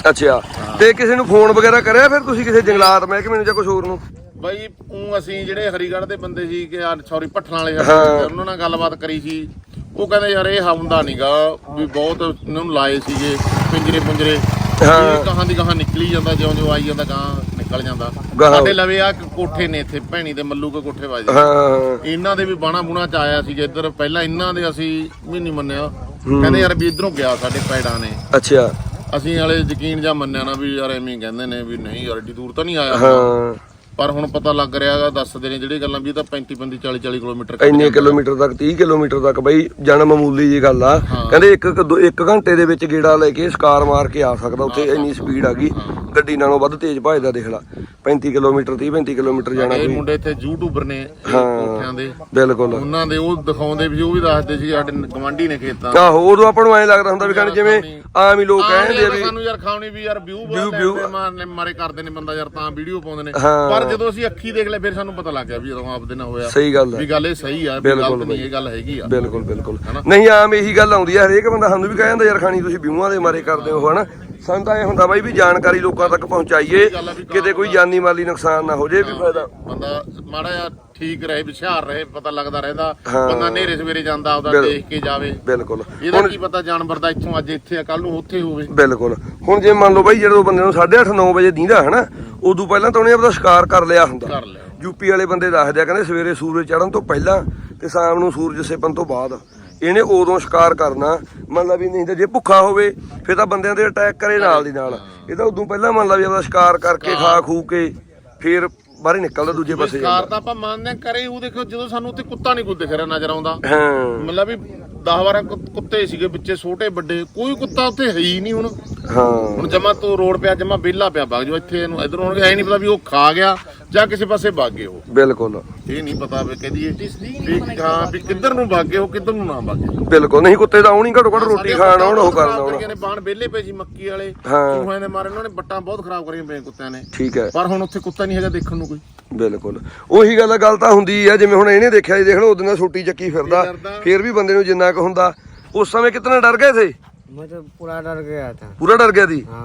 ਅੱਛਾ। ਤੇ ਕਿਸੇ ਨੂੰ ਫੋਨ ਵਗੈਰਾ ਕਰਿਆ ਫਿਰ ਤੁਸੀਂ ਕਿਸੇ ਜੰਗਲਾਤ ਮਹਿਕਮੇ ਨੂੰ ਜਾਂ ਕੁਝ ਹੋਰ ਨੂੰ? ਬਾਈ ਉਹ ਅਸੀਂ ਜਿਹੜੇ ਹਰੀਗੜ੍ਹ ਦੇ ਬੰਦੇ ਸੀ ਕਿ ਸੌਰੀ ਭੱਠਣ ਵਾਲੇ ਹਾਂ। ਉਹਨਾਂ ਨਾਲ ਗੱਲਬਾਤ ਕਰੀ ਸੀ। ਉਹ ਕਹਿੰਦੇ ਯਾਰ ਇਹ ਹੁੰਦਾ ਨੀਗਾ ਵੀ ਬਹੁਤ ਇਹਨਾਂ ਨੂੰ ਲਾਏ ਸੀਗੇ ਪਿੰਜਰੇ ਪੁੰਜਰੇ ਹਾਂ। ਇਹ ਕਹਾਂ ਦੀ ਕਹਾਂ ਨਿਕਲੀ ਜਾਂਦਾ ਜਿਉਂ ਜਿਉਂ ਆਈ ਜਾਂਦਾ ਗਾਂ ਨਿਕਲ ਜਾਂਦਾ। ਗਾਹਾਂ। ਸਾਡੇ ਲਵੇ ਆ ਕੋਠੇ ਨੇ ਇੱਥੇ ਭੈਣੀ ਦੇ ਮੱਲੂ ਕੇ ਕੋਠੇ ਵੱਜਦੇ। ਹਾਂ। ਇਹਨਾਂ ਦੇ ਵੀ ਬਾਣਾ ਬੁਣਾ ਚ ਆਇਆ ਸੀ ਇੱਧਰ ਪਹਿਲਾਂ ਇਹਨਾਂ ਦੇ ਅਸੀਂ ਵੀ ਨਹੀਂ ਮੰਨਿਆ। ਕਹਿੰਦੇ ਯਾਰ ਵੀ ਇਧਰੋਂ ਗਿਆ ਸਾਡੇ ਪੈੜਾਂ ਨੇ। ਅੱਛਾ। ਅਸੀਂ ਵਾਲੇ ਯਕੀਨ ਜਾਂ ਮੰਨਿਆ ਨਾ ਵੀ ਯਾਰ ਐਵੇਂ ਹੀ ਕਹਿੰਦੇ ਨੇ ਵੀ ਨਹੀਂ ਯਾਰ ਏਡੀ ਦੂਰ ਤਾਂ ਨਹੀਂ ਆਇਆ। ਹਾਂ। ਪਰ ਹੁਣ ਪਤਾ ਲੱਗ ਰਿਹਾਗਾ ਦੱਸਦੇ ਨੇ ਜਿਹੜੀ ਗੱਲਾਂ ਵੀ ਇਹ ਤਾਂ 35 35 40 40 ਕਿਲੋਮੀਟਰ ਇੰਨੇ ਕਿਲੋਮੀਟਰ ਤੱਕ 30 ਕਿਲੋਮੀਟਰ ਤੱਕ ਬਈ ਜਾਣਾ ਮਾਮੂਲੀ ਜੀ ਗੱਲ ਆ। ਕਹਿੰਦੇ ਇੱਕ ਇੱਕ ਦੋ- ਇੱਕ ਘੰਟੇ ਦੇ ਵਿੱਚ ਗੇੜਾ ਲੈ ਕੇ ਸਕਾਰ ਮਾਰ ਕੇ ਆ ਸਕਦਾ ਉੱਥੇ ਇੰਨੀ ਸਪੀਡ ਆ ਗਈ। ਗੱਡੀ ਨਾਲੋਂ ਵੱਧ ਤੇਜ਼ ਭਜਦਾ ਦੇਖ ਲਾ। 35 ਕਿਲੋਮੀਟਰ 30 35 ਕਿਲੋਮੀਟਰ ਜਾਣਾ ਇਹ ਕੋਈ। ਮੁੰਡੇ ਇੱਥੇ ਯੂਟਿਊਬਰ ਨੇ ਹਾਂ। ਕੋਠਿਆਂ ਦੇ। ਬਿਲਕੁਲ। ਉਹਨਾਂ ਦੇ ਉਹ ਦਿਖਾਉਂਦੇ ਵੀ ਉਹ ਵੀ ਦੱਸਦੇ ਸੀ ਸਾਡੇ ਗਵਾਂਢੀ ਨੇ ਖੇਤਾਂ। ਆਹੋ ਉਦੋਂ ਆਪਾਂ ਨੂੰ ਐਂ ਲੱਗਦਾ ਹੁੰਦਾ ਵੀ ਕਹਿੰਦੇ ਜਿਵੇਂ ਆਮ ਹੀ ਲੋਕ ਕਹਿੰਦੇ ਆ ਵੀ ਸਾਨੂੰ ਯਾਰ ਖਾਉਣੀ ਵੀ ਯਾਰ ਵਿਊ ਬਹੁਤ। ਲੈਂਦੇ ਮਾਰਨੇ ਮਾਰੇ ਕਰਦੇ ਨੇ ਬੰਦਾ ਯਾਰ ਤਾਂ ਵੀਡੀਓ ਪਾਉਂਦੇ ਨੇ। ਹਾਂ। ਪਰ ਜਦੋਂ ਅਸੀਂ ਅੱਖੀ ਦੇਖ ਲਿਆ ਫਿਰ ਸਾਨੂੰ ਪਤਾ ਲੱਗ ਗਿਆ ਵੀ ਜਦੋਂ ਆਪਦੇ ਨਾਲ ਹੋਇਆ। ਸਹੀ ਗੱਲ ਹੈ। ਵੀ ਗੱਲ ਇਹ ਸਹੀ ਆ ਵੀ ਗਲਤ ਨਹੀਂ ਇਹ ਗੱਲ ਹੈਗੀ ਆ। ਬਿਲਕੁਲ ਬਿਲਕੁਲ। ਨਹੀਂ ਆਮ ਇਹੀ ਗੱਲ ਆਉਂਦੀ ਆ ਹਰੇਕ ਬੰਦਾ ਸਾਨੂੰ ਵੀ ਕਹਿ ਜਾਂਦਾ ਯਾਰ ਖਾਣੀ ਤੁਸੀਂ ਵਿਊਆਂ ਦੇ ਮਾਰੇ ਕਰਦੇ ਹੋ ਹਨਾ? ਸਾਨੂੰ ਤਾਂ ਇਹ ਹੁੰਦਾ ਬਾਈ ਵੀ ਜਾਣਕਾਰੀ ਲੋਕਾਂ ਤੱਕ ਪਹੁੰਚਾਈਏ ਕਿਤੇ ਕੋਈ ਜਾਨੀ ਮਾਲੀ ਨੁਕਸਾਨ ਨਾ ਹੋ ਜੇ ਵੀ ਫਾਇਦਾ। ਬੰਦਾ ਮਾੜਾ ਜਿਹਾ ਠੀਕ ਰਹੇ ਵਿਚਾਰ ਰਹੇ ਪਤਾ ਲੱਗਦਾ ਰਹਿੰਦਾ। ਬੰਦਾ ਨੇਰੇ ਸਵੇਰੇ ਜਾਂਦਾ ਬਿਲ- ਦੇਖ ਕੇ ਜਾਵੇ। ਬਿਲਕੁਲ। ਇਹਦਾ ਕੀ ਪਤਾ ਜਾਨਵਰ ਦਾ ਇੱਥੋਂ ਅੱਜ ਇੱਥੇ ਆ ਕੱਲ ਨੂੰ ਉੱਥੇ ਹੋਵੇ। ਬਿਲਕੁਲ। ਹੁਣ ਜੇ ਮੰਨ ਲਓ ਬਾਈ ਜਦੋਂ ਬੰਦੇ ਨੂੰ 8:30 9 ਵਜੇ ਦੀਂਦਾ ਹਨਾ? ਉਦੋਂ ਪਹਿਲਾਂ ਤਾਂ ਉਹਨੇ ਆਪਦਾ ਸ਼ਿਕਾਰ ਕਰ ਲਿਆ ਹੁੰਦਾ। ਕਰ ਲਿਆ ਯੂਪੀ ਵਾਲੇ ਬੰਦੇ ਦੱਸਦੇ ਆ ਕਹਿੰਦੇ ਸਵੇਰੇ ਸੂਰਜ ਚੜ੍ਹਨ ਤੋਂ ਪਹਿਲਾਂ ਤੇ ਸ਼ਾਮ ਨੂੰ ਸੂਰਜ ਸਿਪਣ ਤੋਂ ਬਾਅਦ ਇਹਨੇ ਉਦੋਂ ਸ਼ਿਕਾਰ ਕਰਨਾ। ਮੰਨ ਲਾ ਵੀ ਨਹੀਂ ਤਾਂ ਜੇ ਭੁੱਖਾ ਹੋਵੇ ਫਿਰ ਤਾਂ ਬੰਦਿਆਂ ਤੇ ਅਟੈਕ ਕਰੇ ਨਾਲ ਦੀ ਨਾਲ। ਇਹ ਤਾਂ ਉਦੋਂ ਪਹਿਲਾਂ ਮੰਨ ਲਾ ਵੀ ਆਪਦਾ ਸ਼ਿਕਾਰ ਕਰਕੇ ਖਾ ਖੂ ਕੇ ਫਿਰ ਬਾਹਰ ਹੀ ਨਿਕਲਦਾ ਦੂਜੇ ਪਾਸੇ ਕਾਰ ਜਾਂਦਾ। ਤਾਂ ਆਪਾਂ ਮੰਨਦੇ ਹਾਂ ਕਰੇ ਉਹ ਦੇਖੋ ਜਦੋਂ ਸਾਨੂੰ ਉੱਥੇ ਕੁੱਤਾ ਨਹੀਂ ਕੋਈ ਦਿਖ ਰਿਹਾ ਨਜ਼ਰ ਆਉਂਦਾ। ਹਾਂ। ਮਤਲਬ ਵੀ 10 12 ਕੁੱਤੇ ਸੀਗੇ ਵਿੱਚੇ ਛੋਟੇ ਵੱਡੇ ਕੋਈ ਕੁੱਤਾ ਉੱਥੇ ਹੈ ਹੀ ਨਹੀਂ ਹੁਣ। ਹਾਂ। ਹੁਣ ਜਮਾ ਤੋਂ ਰੋਡ ਪਿਆ ਜਮਾ ਵਿਹਲਾ ਪਿਆ ਬਾਗ ਜੋ ਇੱਥੇ ਇਹਨੂੰ ਇਧਰੋਂ ਐ ਨਹੀਂ ਪਤਾ ਵੀ ਉਹ ਖਾ ਗਿਆ ਜਾਂ ਕਿਸੇ ਪਾਸੇ ਭਾਗੇ ਹੋ ਬਿਲਕੁਲ। ਇਹ ਨਹੀਂ ਪਤਾ ਵੀ ਕਹਦੀ ਵੀ ਹਾਂ ਵੀ ਕਿੱਧਰ ਨੂੰ ਭਾਗੇ ਹੋ ਕਿੱਧਰ ਨੂੰ ਨਾ ਭਾਗੇ ਬਿਲਕੁਲ ਨਹੀਂ ਕੁੱਤੇ ਦਾ ਆਉਣੀ ਘੱਟੋ ਘੱਟ ਰੋਟੀ ਖਾਣ ਆਉਣ ਉਹ ਕਰਨ ਆਉਣ ਨੇ ਬਾਣ ਵਿਹਲੇ ਪਏ ਸੀ ਮੱਕੀ ਵਾਲੇ ਹਾਂ। ਚੂਹਿਆਂ ਦੇ ਮਾਰੇ ਉਹਨਾਂ ਨੇ ਬੱਟਾਂ ਬਹੁਤ ਖਰਾਬ ਕਰੀਆਂ ਪਈਆਂ ਕੁੱਤਿਆਂ ਨੇ। ਠੀਕ ਹੈ। ਪਰ ਹੁਣ ਉੱਥੇ ਕੁੱਤਾ ਨਹੀਂ ਹੈਗਾ ਦੇਖਣ ਨੂੰ ਕੋਈ ਬਿਲਕੁਲ ਉਹੀ ਗੱਲ ਆ, ਗੱਲ ਤਾਂ ਹੁੰਦੀ ਆ ਜਿਵੇਂ ਹੁਣ ਇਹਨੇ ਦੇਖਿਆ ਜੀ ਦੇਖ ਲਓ ਉਹਦੇ ਨਾਲ ਛੋਟੀ ਚੱਕੀ ਫਿਰਦਾ ਡਰਦਾ। ਫੇਰ ਵੀ ਬੰਦੇ ਨੂੰ ਜਿੰਨਾ ਕੁ ਹੁੰਦਾ ਉਸ ਸਮੇਂ ਕਿਤਨਾ ਡਰ ਗਏ ਥੇ मैं तो पूरा डर गया था ਪੂਰਾ ਡਰ ਗਿਆ ਸੀ हाँ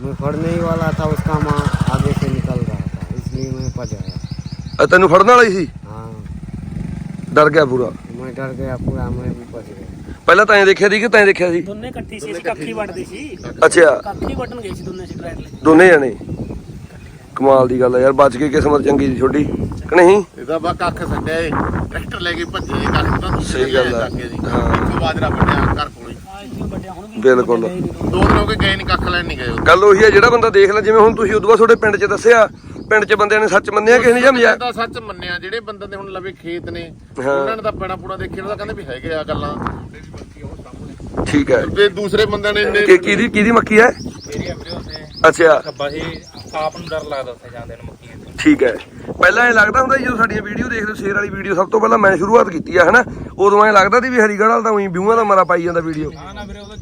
मैं फड़ने ही वाला था उसका माँ आगे से निकल रहा था इसलिए मैं भज आया ਅ, ਤੈਨੂੰ ਫੜਨ ਵਾਲਾ ਹੀ ਸੀ हाँ ਡਰ ਗਿਆ ਪੂਰਾ मैं डर गया पूरा मैं भी भज गया ਪਹਿਲਾਂ ਤਾਂ ਐ ਦੇਖਿਆ ਸੀ ਕਿ ਤੈਂ ਦੇਖਿਆ ਸੀ ਦੋਨੇ ਇਕੱਠੀ ਸੀ ਅਸੀਂ ਕੱਖੀ ਵੱਢਦੇ ਸੀ ਅੱਛਾ ਕੱਖੀ ਵੱਢਣ ਗਏ ਸੀ ਦੋਨੇ ਅਸੀਂ ਟਰੈਕ ਲਈ ਦੋਨੇ ਜਣੇ ਕਮਾਲ ਦੀ ਗੱਲ ਆ ਯਾਰ ਬਚ ਕੇ ਕਿਸਮਤ ਚੰਗੀ ਸੀ ਕਿ ਨਹੀਂ ਇਹਦਾ ਬਾ ਕੱਖ ਛੱਡਿਆ ਏ ਟਰੈਕਟਰ ਲੈ ਕੇ ਭੱਜੇ ਕੱਖ ਤਾਂ ਸਹੀ ਗੱਲ ਆ। ਹਾਂ। ਬਾਜਰਾ ਵੱਢਿਆ ਘਰ ਕੋਲੇ ਵੱਡਿਆ ਵੀ ਬਿਲਕੁਲ। ਨੀ। ਦੋ ਦਿਨ ਹੋ ਗਏ ਗਏ ਨਹੀਂ ਕੱਖ ਲੈਣ ਨਹੀਂ ਗਏ। ਗੱਲ ਉਹੀ ਆ ਜਿਹੜਾ ਬੰਦਾ ਦੇਖ ਲੈ ਜਿਵੇਂ ਹੁਣ ਤੁਸੀਂ ਉਦੋਂ ਬਾਅਦ ਤੁਹਾਡੇ ਪਿੰਡ 'ਚ ਦੱਸਿਆ ਪਿੰਡ 'ਚ ਬੰਦਿਆਂ ਨੇ ਸੱਚ ਮੰਨਿਆ ਕਿਸੇ ਨੇ ਜਾਂ ਮਜ਼ਾਕ ਸੱਚ ਮੰਨਿਆ ਜਿਹੜੇ ਬੰਦੇ ਦੇ ਹੁਣ ਲਵੇ ਖੇਤ ਨੇ ਹਾਂ। ਉਹਨਾਂ ਨੇ ਤਾਂ ਪੈਣਾ ਪੂਣਾ ਦੇਖੇ ਉਹਨਾਂ ਦਾ ਕਹਿੰਦੇ ਵੀ ਹੈਗੇ ਆ ਗੱਲਾਂ ਠੀਕ ਹੈ ਤੇ ਦੂਸਰੇ ਬੰਦਿਆਂ ਨੇ ਕਿਹਦੀ ਕਿਹਦੀ ਮੱਕੀ ਹੈ ਅੱਛਾ। ਬਾਹੀ ਆਪ ਨੂੰ ਡਰ ਲੱਗਦਾ ਉੱਥੇ ਜਾਂਦੇ ਨੂੰ ਮੱਕੀਆਂ ਤੇ। ਠੀਕ ਹੈ। ਪਹਿਲਾਂ ਇਹ ਲੱਗਦਾ ਹੁੰਦਾ ਸੀ ਜਦੋਂ ਸਾਡੀਆਂ ਵੀਡੀਓ ਦੇਖਦੇ ਸ਼ੇਰ ਵਾਲੀ ਵੀਡੀਓ ਸਭ ਤੋਂ ਪਹਿਲਾਂ ਮੈਂ ਸ਼ੁਰੂਆਤ ਕੀਤੀ ਆ ਹਨਾ? ਉਦੋਂ ਐ ਲੱਗਦਾ ਸੀ ਵੀ ਹਰੀਗੜ੍ਹ ਵਾਲਾ ਤਾਂ ਉਹੀ ਵਿਊਆਂ ਦਾ ਮਾਰਾ ਪਾਈ ਜਾਂਦਾ ਵੀਡੀਓ। ਨਾ ਨਾ ਵੀਰੇ ਉਹਦਾ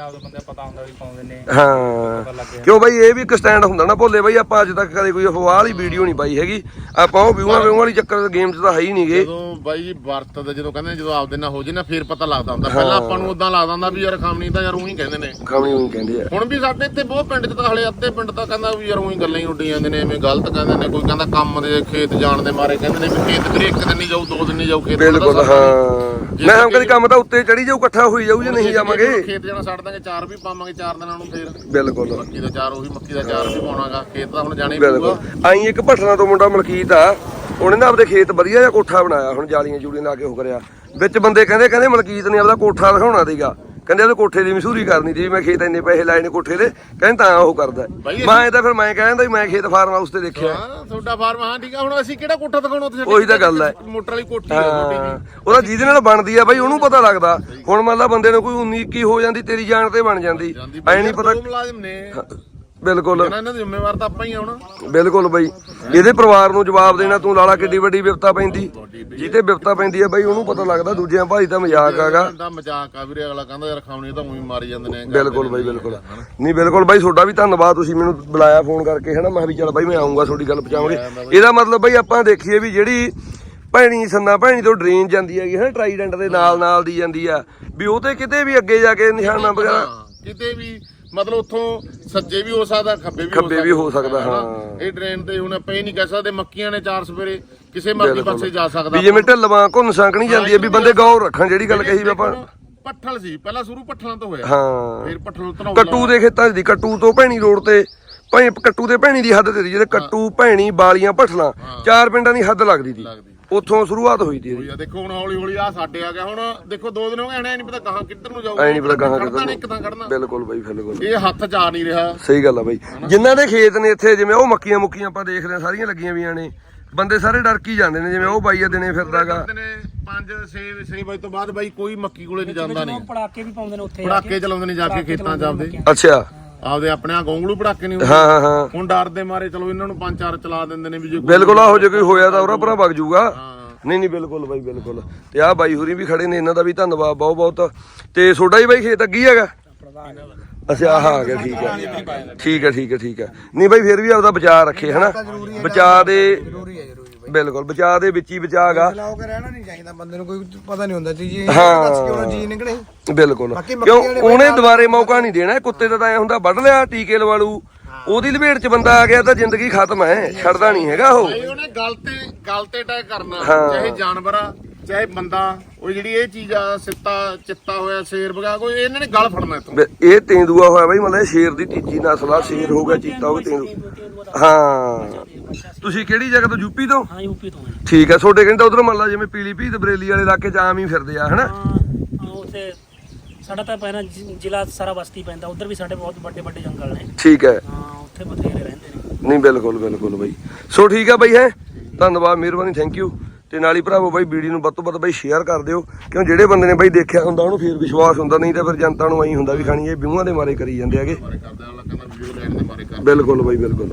ਯਕੀਨ ਹੁੰਦੇ ਆ ਆਪਦਾ ਬੰਦੇ ਪਤਾ ਹੁੰਦਾ ਵੀ ਪਾਉਂਦੇ ਨੇ। ਹਾਂ। ਕਿਉਂ ਬਾਈ ਇਹ ਵੀ ਇੱਕ ਸਟੈਂਡ ਹੁੰਦਾ ਨਾ ਭੋਲੇ ਬਾਈ ਆਪਾਂ ਅੱਜ ਤੱਕ ਕਦੇ ਕੋਈ ਅਫਵਾਹ ਵਾਲੀ ਵੀਡੀਓ ਨਹੀਂ ਪਾਈ ਹੈਗੀ। ਆਪਾਂ ਉਹ ਵਿਊਆਂ ਵਿਊਆਂ ਵਾਲੀ ਚੱਕਰ ਗੇਮ 'ਚ ਤਾਂ ਹੈ ਹੀ ਨਹੀਂਗੇ ਜਦੋਂ ਬਾਈ ਜੀ ਵਰਤ ਦਾ ਜਦੋਂ ਕਹਿੰਦੇ ਨੇ ਜਦੋਂ ਆਪਦੇ ਨਾਲ ਹੋ ਜੇ ਨਾ ਫੇਰ ਪਤਾ ਲੱਗਦਾ ਹੁੰਦਾ। ਪਹਿਲਾਂ ਆਪਾਂ ਨੂੰ ਉਦਾਂ ਲੱਗਦਾ ਹੁੰਦਾ ਵੀ ਯਾਰ ਖਾਮਣੀ ਤਾਂ ਯਾਰ ਉਹੀ ਕਹਿੰਦੇ ਨੇ। ਖਾਣੀ ਉਹੀ ਕਹਿੰਦੇ ਆ। ਹੁਣ ਵੀ ਸਾਡੇ ਇੱਥੇ ਬਹੁਤ ਪਿੰਡ 'ਚ ਤਾਂ ਹਲੇ ਅੱਧੇ ਪਿੰਡ ਤਾਂ ਕਹਿੰਦਾ ਵੀ ਯਾਰ ਉਹੀ ਗੱਲਾਂ ਹੀ ਉੱਡੀ ਜਾਂਦੇ ਨੇ ਐਵੇਂ ਗਲਤ ਕਹਿੰਦੇ ਨੇ ਕੋਈ ਕਹਿੰਦਾ ਕੰਮ ਦੇ ਖੇਤ ਜਾਣ ਦੇ ਮਾਰੇ ਕਹਿੰਦੇ ਨੇ ਵੀ ਖੇਤ ਵੀਰੇ ਇੱਕ ਦਿਨ ਨਹੀਂ ਜਾਊ ਦੋ ਦਿਨ ਨਹੀਂ ਜਾਊ ਖੇਤ ਬਿਲਕੁਲ ਦਾ ਹਾਂ। ਮੈਂ ਹਮ ਕਦੀ ਕੰਮ ਤਾਂ ਉੱਤੇ ਚੜੀ ਜਾਊ ਇਕੱਠਾ ਹੋਈ ਜਾਊ ਜੇ ਨਹੀਂ ਜਾਵਾਂਗੇ। ਖੇਤ ਜਾਣਾ ਚਾਰ ਵੀ ਪਾਵਾਂਗੇ ਚਾਰ ਦਿਨਾਂ ਨੂੰ ਫੇਰ। ਬਿਲਕੁਲ। ਮੱਕੀ ਦਾ ਚਾਰ ਉਹੀ ਮੱਕੀ ਦਾ ਚਾਰ ਵੀ ਪਾਉਣਾਗਾ। ਖੇਤ ਤਾਂ ਹੁਣ ਜਾਣੇ ਹੀ ਪਊਗਾ। ਬਿਲਕੁਲ। ਆਈ ਇੱਕ ਭਟਨਾ ਤੋਂ ਮੁੰਡਾ ਮਲਕੀਤ ਆ। ਉਹਨੇ ਨਾ ਆਪਦੇ ਖੇਤ ਵਧੀਆ ਜਿਹਾ ਕੋਠਾ ਬਣਾਇਆ ਹੁਣ ਜਾਲੀਆਂ ਜੂੜੀਆਂ ਲਾ ਕੇ ਉਹ ਕਰਿਆ। ਵਿੱਚ ਬੰਦੇ ਕਹਿੰਦੇ ਕਹਿੰਦੇ ਮਲਕੀਤ ਨੇ ਆਪਦਾ ਕੋਠਾ ਦਿਖਾਉਣਾ ਸੀਗਾ। ਕਹਿੰਦੇ ਉਹਦੇ ਕੋਠੇ ਦੀ ਮਸ਼ਹੂਰੀ ਕਰਨੀ ਸੀ ਮੈਂ ਖੇਤ ਇੰਨੇ ਪੈਸੇ ਲਾਏ ਨੇ ਕੋਠੇ ਦੇ ਕਹਿੰਦੇ ਤਾਂ ਉਹ ਕਰਦਾ। ਮੈਂ ਇਹ ਤਾਂ ਫਿਰ ਮੈਂ ਕਹਿੰਦਾ ਮੈਂ ਖੇਤ ਫਾਰਮ ਹਾਊਸ ਤੇ ਦੇਖਿਆ। ਤੁਹਾਡਾ ਫਾਰਮ ਹਾਂ ਠੀਕ ਆ ਹੁਣ ਅਸੀਂ ਕਿਹੜਾ ਕੋਠਾ ਦਿਖਾਉਣਾ ਉੱਥੇ ਉਹੀ ਤਾਂ ਗੱਲ ਹੈ। ਮੋਟਰ ਵਾਲੀ ਕੋਠੀ ਹਾਂ ਉਹਦਾ ਜਿਹਦੇ ਨਾਲ ਬਣਦੀ ਆ ਬਾਈ ਉਹਨੂੰ ਪਤਾ ਲੱਗਦਾ। ਹੁਣ ਮੰਨ ਲਾ ਬੰਦੇ ਨੂੰ ਕੋਈ 19 ਕੀ ਹੋ ਜਾਂਦੀ ਤੇਰੀ ਜਾਨ ਤੇ ਬਣ ਜਾਂਦੀ। ਐ ਨਹੀਂ ਪਤਾ ਮੁਲਾਜ਼ਮ ਨੇ। ਬਿਲਕੁਲ। ਇਹਨਾਂ ਦੇ ਜ਼ਿੰਮੇਵਾਰ ਤਾਂ ਆਪਾਂ ਹੀ ਆ ਹੁਣ। ਬਿਲਕੁਲ ਬਈ। ਇਹਦੇ ਪਰਿਵਾਰ ਨੂੰ ਜਵਾਬ ਦੇਣਾ ਤੂੰ ਲਾਲਾ ਕਿੱਡੀ ਵੱਡੀ ਵਿਪਤਾ ਪੈਂਦੀ। ਜਿੱਤੇ ਵਿਪਤਾ ਪੈਂਦੀ ਹੈ ਬਈ ਉਹਨੂੰ ਪਤਾ ਲੱਗਦਾ ਦੂਜਿਆਂ ਭਾਈ ਤਾਂ ਮਜ਼ਾਕ ਆਗਾ। ਦਾ ਮਜ਼ਾਕ ਆ ਵੀਰੇ ਅਗਲਾ ਕਹਿੰਦਾ ਯਾਰ ਖਾਉਣੀ ਤਾਂ ਉਹੀ ਮਾਰੀ ਜਾਂਦੇ ਨੇ ਬਿਲਕੁਲ ਬਾਈ ਬਿਲਕੁਲ। ਨਹੀਂ ਬਿਲਕੁਲ ਬਾਈ ਤੁਹਾਡਾ ਵੀ ਧੰਨਵਾਦ ਤੁਸੀਂ ਮੈਨੂੰ ਬੁਲਾਇਆ ਫੋਨ ਕਰਕੇ ਹਨਾ? ਮੈਂ ਵੀ ਚੱਲ ਬਾਈ ਮੈਂ ਆਉਂਗਾ ਤੁਹਾਡੀ ਗੱਲ ਪਹੁੰਚਾਵਾਂਗੇ। ਇਹਦਾ ਮਤਲਬ ਬਾਈ ਆਪਾਂ ਦੇਖੀਏ ਵੀ ਜਿਹੜੀ ਭੈਣੀ ਸੰਨਾ ਭੈਣੀ ਤੋਂ ਡਰੇਨ ਜਾਂਦੀ ਹੈਗੀ ਹਨਾ? ਟਰਾਈਡੈਂਟ ਦੇ ਨਾਲ ਨਾਲ ਦੀ ਜਾਂਦੀ ਆ। ਵੀ ਉਹ ਤੇ ਕਿਤੇ ਵੀ ਅੱਗੇ ਜਾ ਕੇ ਨਿਸ਼ਾਨਾ ਵਗੈਰਾ ਕਿਤੇ ਵੀ ਮਤਲਬ ਉੱਥੋਂ ਸੱਜੇ ਵੀ ਹੋ ਸਕਦਾ ਖੱਬੇ ਵੀ ਖੱਬੇ ਵੀ ਹੋ ਸਕਦਾ? ਹਾਂ। ਇਹ ਡਰੇਨ ਤੇ ਹੁਣ ਆਪਾਂ ਇਹ ਨਹੀਂ ਕਹਿ ਸਕਦੇ ਮੱਕੀਆਂ ਨੇ ਚਾਰ ਸਵੇਰੇ ਕਿਸੇ ਮਰਜ਼ੀ ਪਾਸੇ ਜਾ ਸਕਦਾ ਵੀ ਜਿਵੇਂ ਢਲਵਾਂ ਘੁੰਨ ਸੰਕਣੀ ਜਾਂਦੀ ਹੈ ਵੀ ਬੰਦੇ ਗੌਰ ਰੱਖਣ ਜਿਹੜੀ ਗੱਲ ਕਹੀ ਵੀ ਆਪਾਂ। ਪੱਠਲ ਸੀ ਪਹਿਲਾਂ ਸ਼ੁਰੂ ਪੱਠਲਾਂ ਤੋਂ ਹੋਇਆ। ਹਾਂ। ਫਿਰ ਪੱਠਲ ਤੋਂ ਕੱਟੂ ਦੇ ਖੇਤਾਂ ਦੀ ਕੱਟੂ ਤੋਂ ਭੈਣੀ ਰੋਡ ਤੇ ਭਾਈ ਕੱਟੂ ਤੇ ਭੈਣੀ ਦੀ ਹੱਦ ਤੇ ਸੀ ਜਿਹਦੇ ਕੱਟੂ ਭੈਣੀ ਬਾਲੀਆਂ ਭਠਲਾਂ ਚਾਰ ਪਿੰਡਾਂ ਦੀ ਹੱਦ ਲੱਗਦੀ ਸੀ। ਉੱਥੋਂ ਸ਼ੁਰੂਆਤ ਹੋਈ ਇਹਦੀ। ਹੋਈ ਆ। ਦੇਖੋ ਹੁਣ ਹੌਲੀ ਹੌਲੀ ਆ ਸਾਡੇ ਆ ਗਿਆ। ਹੁਣ ਦੇਖੋ ਦੋ ਦਿਨ ਹੋ ਗਏ ਐ ਨਹੀਂ ਪਤਾ ਕਹਾਂ ਕਿੱਧਰ ਨੂੰ ਜਾਊਗਾ। ਐ ਨਹੀਂ ਪਤਾ ਨਹੀਂ ਕਿੱਦਾਂ ਖੜਨਾ ਬਿਲਕੁਲ ਬਾਈ ਬਿਲਕੁਲ। ਇਹ ਹੱਥ ਚ ਆ ਨਹੀਂ ਰਿਹਾ। ਸਹੀ ਗੱਲ ਆ ਬਾਈ। ਜਿਨ੍ਹਾਂ ਦੇ ਖੇਤ ਨੇ ਇੱਥੇ ਜਿਵੇਂ ਉਹ ਮੱਕੀਆਂ ਮੁੱਕੀਆਂ ਆਪਾਂ ਦੇਖਦੇ ਆ ਸਾਰੀਆਂ ਲੱਗੀਆਂ ਵੀਆਂ ਨੇ। ਬੰਦੇ ਸਾਰੇ ਡਰ ਕੀ ਜਾਂਦੇ ਨੇ ਜਿਵੇਂ ਉਹ ਬਾਈ ਆ ਦਿਨੇ ਫਿਰਦਾਗਾ ਕਰਦੇ ਨੇ 5 6 6 ਵਜੇ ਤੋਂ ਬਾਅਦ ਬਾਈ ਕੋਈ ਮੱਕੀ ਕੋਲੇ ਨਹੀਂ ਜਾਂਦਾ ਨਹੀਂ। ਪੜਾਕੇ ਵੀ ਪਾਉਂਦੇ ਨੇ ਉੱਥੇ। ਪੜਾਕੇ ਚਲਾਉਂਦੇ ਨੇ ਜਾ ਕੇ ਖੇਤਾਂ 'ਚ ਆਪਦੇ ਨੇ ਅੱਛਾ। ਆਪਦੇ ਆਪਣੇ ਆ ਗੋਂਗਲੂ ਪੜਾਕੇ ਨਹੀਂ ਹਾਂ ਹਾਂ ਹਾਂ। ਹੁਣ ਡਰਦੇ ਮਾਰੇ ਚਲੋ ਇਹਨਾਂ ਨੂੰ ਪੰਜ ਚਾਰ ਚਲਾ ਦਿੰਦੇ ਨੇ ਵੀ ਜੇ ਕੋਈ- ਬਿਲਕੁਲ ਆਹੋ ਜੇ ਕੋਈ ਹੋਇਆ ਤਾਂ ਉਹਰਾ ਭਰਾ ਵਗ ਜਾਊਗਾ। ਹਾਂ ਨਹੀਂ ਨਹੀਂ ਬਿਲਕੁਲ ਬਾਈ ਬਿਲਕੁਲ। ਤੇ ਆਹ ਬਾਈ ਹੁਰੀ ਵੀ ਖੜੇ ਨੇ ਇਹਨਾਂ ਦਾ ਵੀ ਧੰਨਵਾਦ ਬਹੁਤ ਬਹੁਤ ਤੇ ਤੁਹਾਡਾ ਹੀ ਬਾਈ ਖੇਤ ਅੱਗੀ ਹੈਗਾ? ਅੱਛਾ ਆਹ ਆ ਗਿਆ ਠੀਕ ਹੈ ਠੀਕ ਹੈ ਠੀਕ ਹੈ ਠੀਕ ਹੈ ਨਹੀਂ ਬਾਈ ਫਿਰ ਵੀ ਆਪਦਾ ਬਚਾਅ ਰੱਖੇ ਹਨਾ? ਬਚਾਅ ਦੇ ਬਿਲਕੁਲ ਬਚਾਅ ਦੇ ਵਿੱਚ ਹੀ ਬਚਾਅਗਾ ਲਾਓ ਕੇ ਰਹਿਣਾ ਨਹੀਂ ਚਾਹੀਦਾ ਬੰਦੇ ਨੂੰ ਕੋਈ ਪਤਾ ਨਹੀਂ ਹੁੰਦਾ ਜੀ। ਦੱਸ ਕੇ ਉਹਨਾਂ ਜੀ ਨਿਕਲੇ। ਬਿਲਕੁਲ ਕਿਉਂ ਉਹਨੇ ਦੁਬਾਰੇ ਮੌਕਾ ਨਹੀਂ ਦੇਣਾ ਕੁੱਤੇ ਦਾ ਤਾਂ ਐ ਹੁੰਦਾ ਵੱਢ ਲਿਆ ਟੀਕੇ ਲਵਾ ਲੂ ਉਹਦੀ ਲਪੇਟ ਚ ਬੰਦਾ ਆ ਗਿਆ ਤਾਂ ਜ਼ਿੰਦਗੀ ਖਤਮ ਹੈ ਛੱਡਦਾ ਨਹੀਂ ਹੈਗਾ ਉਹ। ਉਹਨੇ ਗੱਲ ਤੇ ਗੱਲ ਤੇ ਅਟੈਕ ਕਰਨਾ। ਚਾਹੇ ਜਾਨਵਰ ਆ ਚਾਹੇ ਬੰਦਾ ਉਹ ਜਿਹੜੀ ਇਹ ਚੀਜ਼ ਆ ਸਿੱਤਾ ਚਿੱਤਾ ਹੋਇਆ ਸ਼ੇਰ ਵਗਾ ਕੋਈ ਇਹਨਾਂ ਨੇ ਗੱਲ ਫੜਨਾ ਇੱਥੋਂ। ਇਹ ਤੇਂਦੂਆ ਹੋਇਆ ਬਾਈ ਮਤਲਬ ਸ਼ੇਰ ਦੀ ਤੀਜੀ ਨਸਲ ਆ ਸ਼ੇਰ ਹੋ ਗਿਆ ਚੀਤਾ ਹੋ ਗਿਆ ਤੇਂਦੂ ਹਾਂ। ਤੁਸੀਂ ਕਿਹੜੀ ਜਗ੍ਹਾ ਤੋਂ ਯੂਪੀ ਤੋਂ? ਹਾਂ ਯੂਪੀ ਤੋਂ ਹੈ। ਠੀਕ ਹੈ ਤੁਹਾਡੇ ਕਹਿੰਦੇ ਉਧਰ ਮੰਨ ਲਾ ਜਿਵੇਂ ਪੀਲੀ ਭੀਤ ਬਰੇਲੀ ਵਾਲੇ ਇਲਾਕੇ ਚ ਆਮ ਹੀ ਫਿਰਦੇ ਆ ਹਨਾ? ਉੱਥੇ ਸਾਡਾ ਤਾਂ ਪਹਿਲਾਂ ਜ਼ਿ- ਜ਼ਿਲ੍ਹਾ ਸਾਰਾ ਬਸਤੀ ਪੈਂਦਾ ਉਧਰ ਵੀ ਸਾਡੇ ਬਹੁਤ ਵੱਡੇ ਵੱਡੇ ਜੰਗਲ ਨੇ। ਠੀਕ ਹੈ। ਹਾਂ ਉੱਥੇ ਬਥੇਰੇ ਰਹਿੰਦੇ ਨੇ। ਨਹੀਂ ਬਿਲਕੁਲ ਬਿਲਕੁਲ ਬਾਈ। ਸੋ ਠੀਕ ਆ ਬਾਈ ਹੈ? ਧੰਨਵਾਦ ਮਿਹਰਬਾਨੀ ਥੈਂਕ ਯੂ ਤੇ ਨਾਲ ਹੀ ਭਰਾਵੋ ਬਾਈ ਵੀਡੀਓ ਨੂੰ ਵੱਧ ਤੋਂ ਵੱਧ ਬਾਈ ਸ਼ੇਅਰ ਕਰ ਦਿਓ ਕਿਉਂ ਜਿਹੜੇ ਬੰਦੇ ਨੇ ਬਾਈ ਦੇਖਿਆ ਹੁੰਦਾ ਉਹਨੂੰ ਫੇਰ ਵਿਸ਼ਵਾਸ ਹੁੰਦਾ ਨਹੀਂ ਤਾਂ ਫਿਰ ਜਨਤਾ ਨੂੰ ਐਂ ਹੁੰਦਾ ਵੀ ਖਾਣੀ ਇਹ ਵਿਊਆਂ ਦੇ ਮਾਰੇ ਕਰੀ ਜਾਂਦੇ ਹੈਗੇ। ਬਿਲਕੁਲ ਬਾਈ ਬਿਲਕੁਲ।